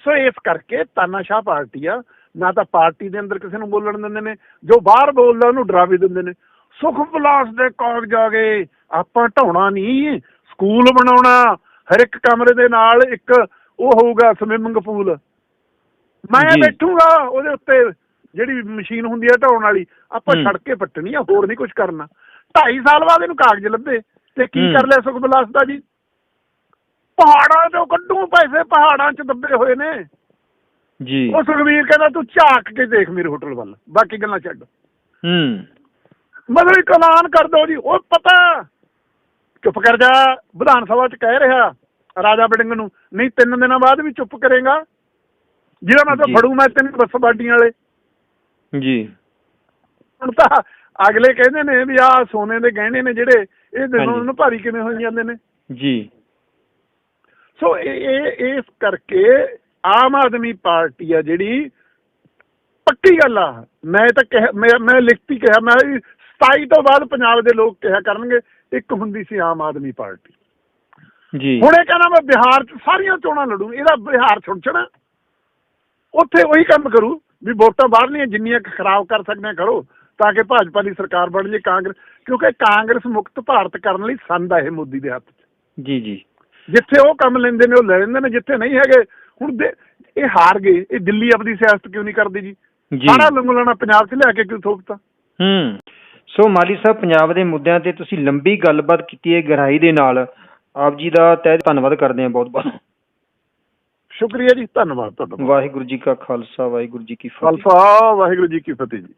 ਸੋ ਇਸ ਕਰਕੇ ਤਾਨਾਸ਼ਾਹ ਪਾਰਟੀ ਆ ਨਾ ਤਾਂ ਪਾਰਟੀ ਦੇ ਅੰਦਰ ਕਿਸੇ ਨੂੰ ਬੋਲਣ ਦਿੰਦੇ ਨੇ ਜੋ ਬਾਹਰ ਬੋਲਦਾ ਉਹਨੂੰ ਡਰਾਵੇ ਦਿੰਦੇ ਨੇ। ਸੁਖ ਵਿਲਾਸ ਦੇ ਕਾਗਜ਼ ਆ ਗਏ ਆਪਾਂ ਢਾਉਣਾ ਨਹੀਂ ਸਕੂਲ ਬਣਾਉਣਾ ਹਰ ਇੱਕ ਕਮਰੇ ਦੇ ਨਾਲ ਇੱਕ ਉਹ ਹੋਊਗਾ ਸਵਿਮਿੰਗ ਪੂਲ ਮੈਂ। ਬੈਠੂਗਾ ਉਹਦੇ ਉੱਤੇ ਜਿਹੜੀ ਮਸ਼ੀਨ ਹੁੰਦੀ ਹੈ ਢਾਉਣ ਵਾਲੀ ਆਪਾਂ। ਛੱਡ ਕੇ ਪੱਟਣੀ ਆ ਹੋਰ ਨਹੀਂ ਕੁਝ ਕਰਨਾ। 2.5 ਸਾਲ ਬਾਅਦ ਇਹਨੂੰ ਕਾਗਜ਼ ਲੱਭੇ ਤੇ ਕੀ। ਕਰ ਲਿਆ ਸੁਖ ਵਿਲਾਸ ਦਾ ਜੀ? ਪਹਾੜਾਂ ਚੋਂ ਕੱਢੂ ਪੈਸੇ ਪਹਾੜਾਂ 'ਚ ਦੱਬੇ ਹੋਏ ਨੇ। ਜੀ। ਉਹ ਸੁਖਵੀਰ ਕਹਿੰਦਾ ਤੂੰ ਝਾਕ ਕੇ ਦੇਖ ਮੇਰੇ ਹੋਟਲ ਵੱਲ ਬਾਕੀ ਗੱਲਾਂ ਛੱਡ। ਹੂੰ। ਮਤਲਬ ਇੱਕ ਐਲਾਨ ਕਰ ਦੋ ਜੀ। ਉਹ ਪਤਾ ਚੁੱਪ ਕਰ ਜਾ ਵਿਧਾਨ ਸਭਾ ਚ ਕਹਿ ਰਿਹਾ ਰਾਜਾ ਬਿਡਿੰਗ ਨੂੰ। ਨਹੀਂ ਤਿੰਨ ਦਿਨਾਂ ਬਾਅਦ ਵੀ ਚੁੱਪ ਕਰੇਗਾ। ਜਿਹਦਾ ਜੀ। ਮਤਲਬ ਫੜੂ ਮੈਂ ਤੈਨੂੰ ਬੱਸ ਬਾਡੀਆਂ ਵਾਲੇ। ਜੀ। ਹੁਣ ਤਾਂ ਅਗਲੇ ਕਹਿੰਦੇ ਨੇ ਵੀ ਆਹ ਸੋਨੇ ਦੇ ਗਹਿਣੇ ਨੇ ਜਿਹੜੇ ਇਹ ਦਿਨੋਂ। ਦਿਨ ਭਾਰੀ ਕਿਵੇਂ ਹੋਈ ਜਾਂਦੇ ਨੇ? ਜੀ। ਸੋ ਇਹ ਇਸ ਕਰਕੇ ਆਮ ਆਦਮੀ ਪਾਰਟੀ ਆ ਜਿਹੜੀ ਪੱਕੀ ਗੱਲ ਆ। ਮੈਂ ਤਾਂ ਕਹਿ ਮੈਂ ਮੈਂ ਲਿਖਤੀ ਕਿਹਾ ਮੈਂ ਵੀ 27 ਤੋਂ ਬਾਅਦ ਪੰਜਾਬ ਦੇ ਲੋਕ ਕਿਹਾ ਕਰਨਗੇ ਇੱਕ ਹੁੰਦੀ ਸੀ ਆਮ ਆਦਮੀ ਪਾਰਟੀ। ਜੀ। ਹੁਣ ਇਹ ਕਹਿੰਦਾ ਮੈਂ ਬਿਹਾਰ 'ਚ ਸਾਰੀਆਂ ਚੋਣਾਂ ਲੜੂ ਇਹਦਾ ਬਿਹਾਰ ਛੁੱਟਣਾ ਉੱਥੇ ਉਹੀ ਕੰਮ ਕਰੂ ਵੀ ਵੋਟਾਂ ਬਾਹਰਲੀਆਂ ਜਿੰਨੀਆਂ ਖਰਾਬ ਕਰ ਸਕਦੇ ਕਰੋ ਤਾਂ ਕਿ ਭਾਜਪਾ ਦੀ ਸਰਕਾਰ ਬਣ ਜੇ ਕਾਂਗਰਸ ਕਿਉਂਕਿ ਕਾਂਗਰਸ ਮੁਕਤ ਭਾਰਤ ਕਰਨ ਲਈ ਸੰਦ ਆ ਇਹ ਮੋਦੀ ਦੇ ਹੱਥ 'ਚ। ਜੀ ਜੀ। ਜਿੱਥੇ ਉਹ ਕੰਮ ਲੈਂਦੇ ਨੇ ਉਹ ਲੈ ਲੈਂਦੇ ਨੇ ਜਿੱਥੇ ਨਹੀਂ ਹੈਗੇ ਹੁਣ ਇਹ ਹਾਰ ਗਏ ਇਹ ਦਿੱਲੀ ਆਪਣੀ ਸਿਆਸਤ ਕਿਉਂ ਨਹੀਂ ਕਰਦੀ ਜੀ? ਜੀ। ਸਾਰਾ ਲੰਗੋਲਾਣਾ ਪੰਜਾਬ 'ਚ ਲਿਆ ਕੇ ਕਿਉਂ ਥੋਪਤਾ? ਹੂੰ। ਸੋ ਮਾਲੀ ਸਾਹਿਬ ਪੰਜਾਬ ਦੇ ਮੁੱਦਿਆਂ ਤੇ ਤੁਸੀਂ ਲੰਬੀ ਗੱਲਬਾਤ ਕੀਤੀ ਹੈ ਗਹਿਰਾਈ ਦੇ ਨਾਲ। ਆਪ ਜੀ ਦਾ ਤਹਿ ਧੰਨਵਾਦ ਕਰਦੇ ਹਾਂ ਬਹੁਤ ਬਹੁਤ। ਸ਼ੁਕਰੀਆ ਜੀ ਧੰਨਵਾਦ ਤੁਹਾਡਾ ਵਾਹਿਗੁਰੂ ਜੀ ਕਾ ਖਾਲਸਾ ਵਾਹਿਗੁਰੂ ਜੀ ਕੀ ਫਤਿਹ। ਖਾਲਸਾ ਵਾਹਿਗੁਰੂ ਜੀ ਕੀ ਫਤਿਹ ਜੀ।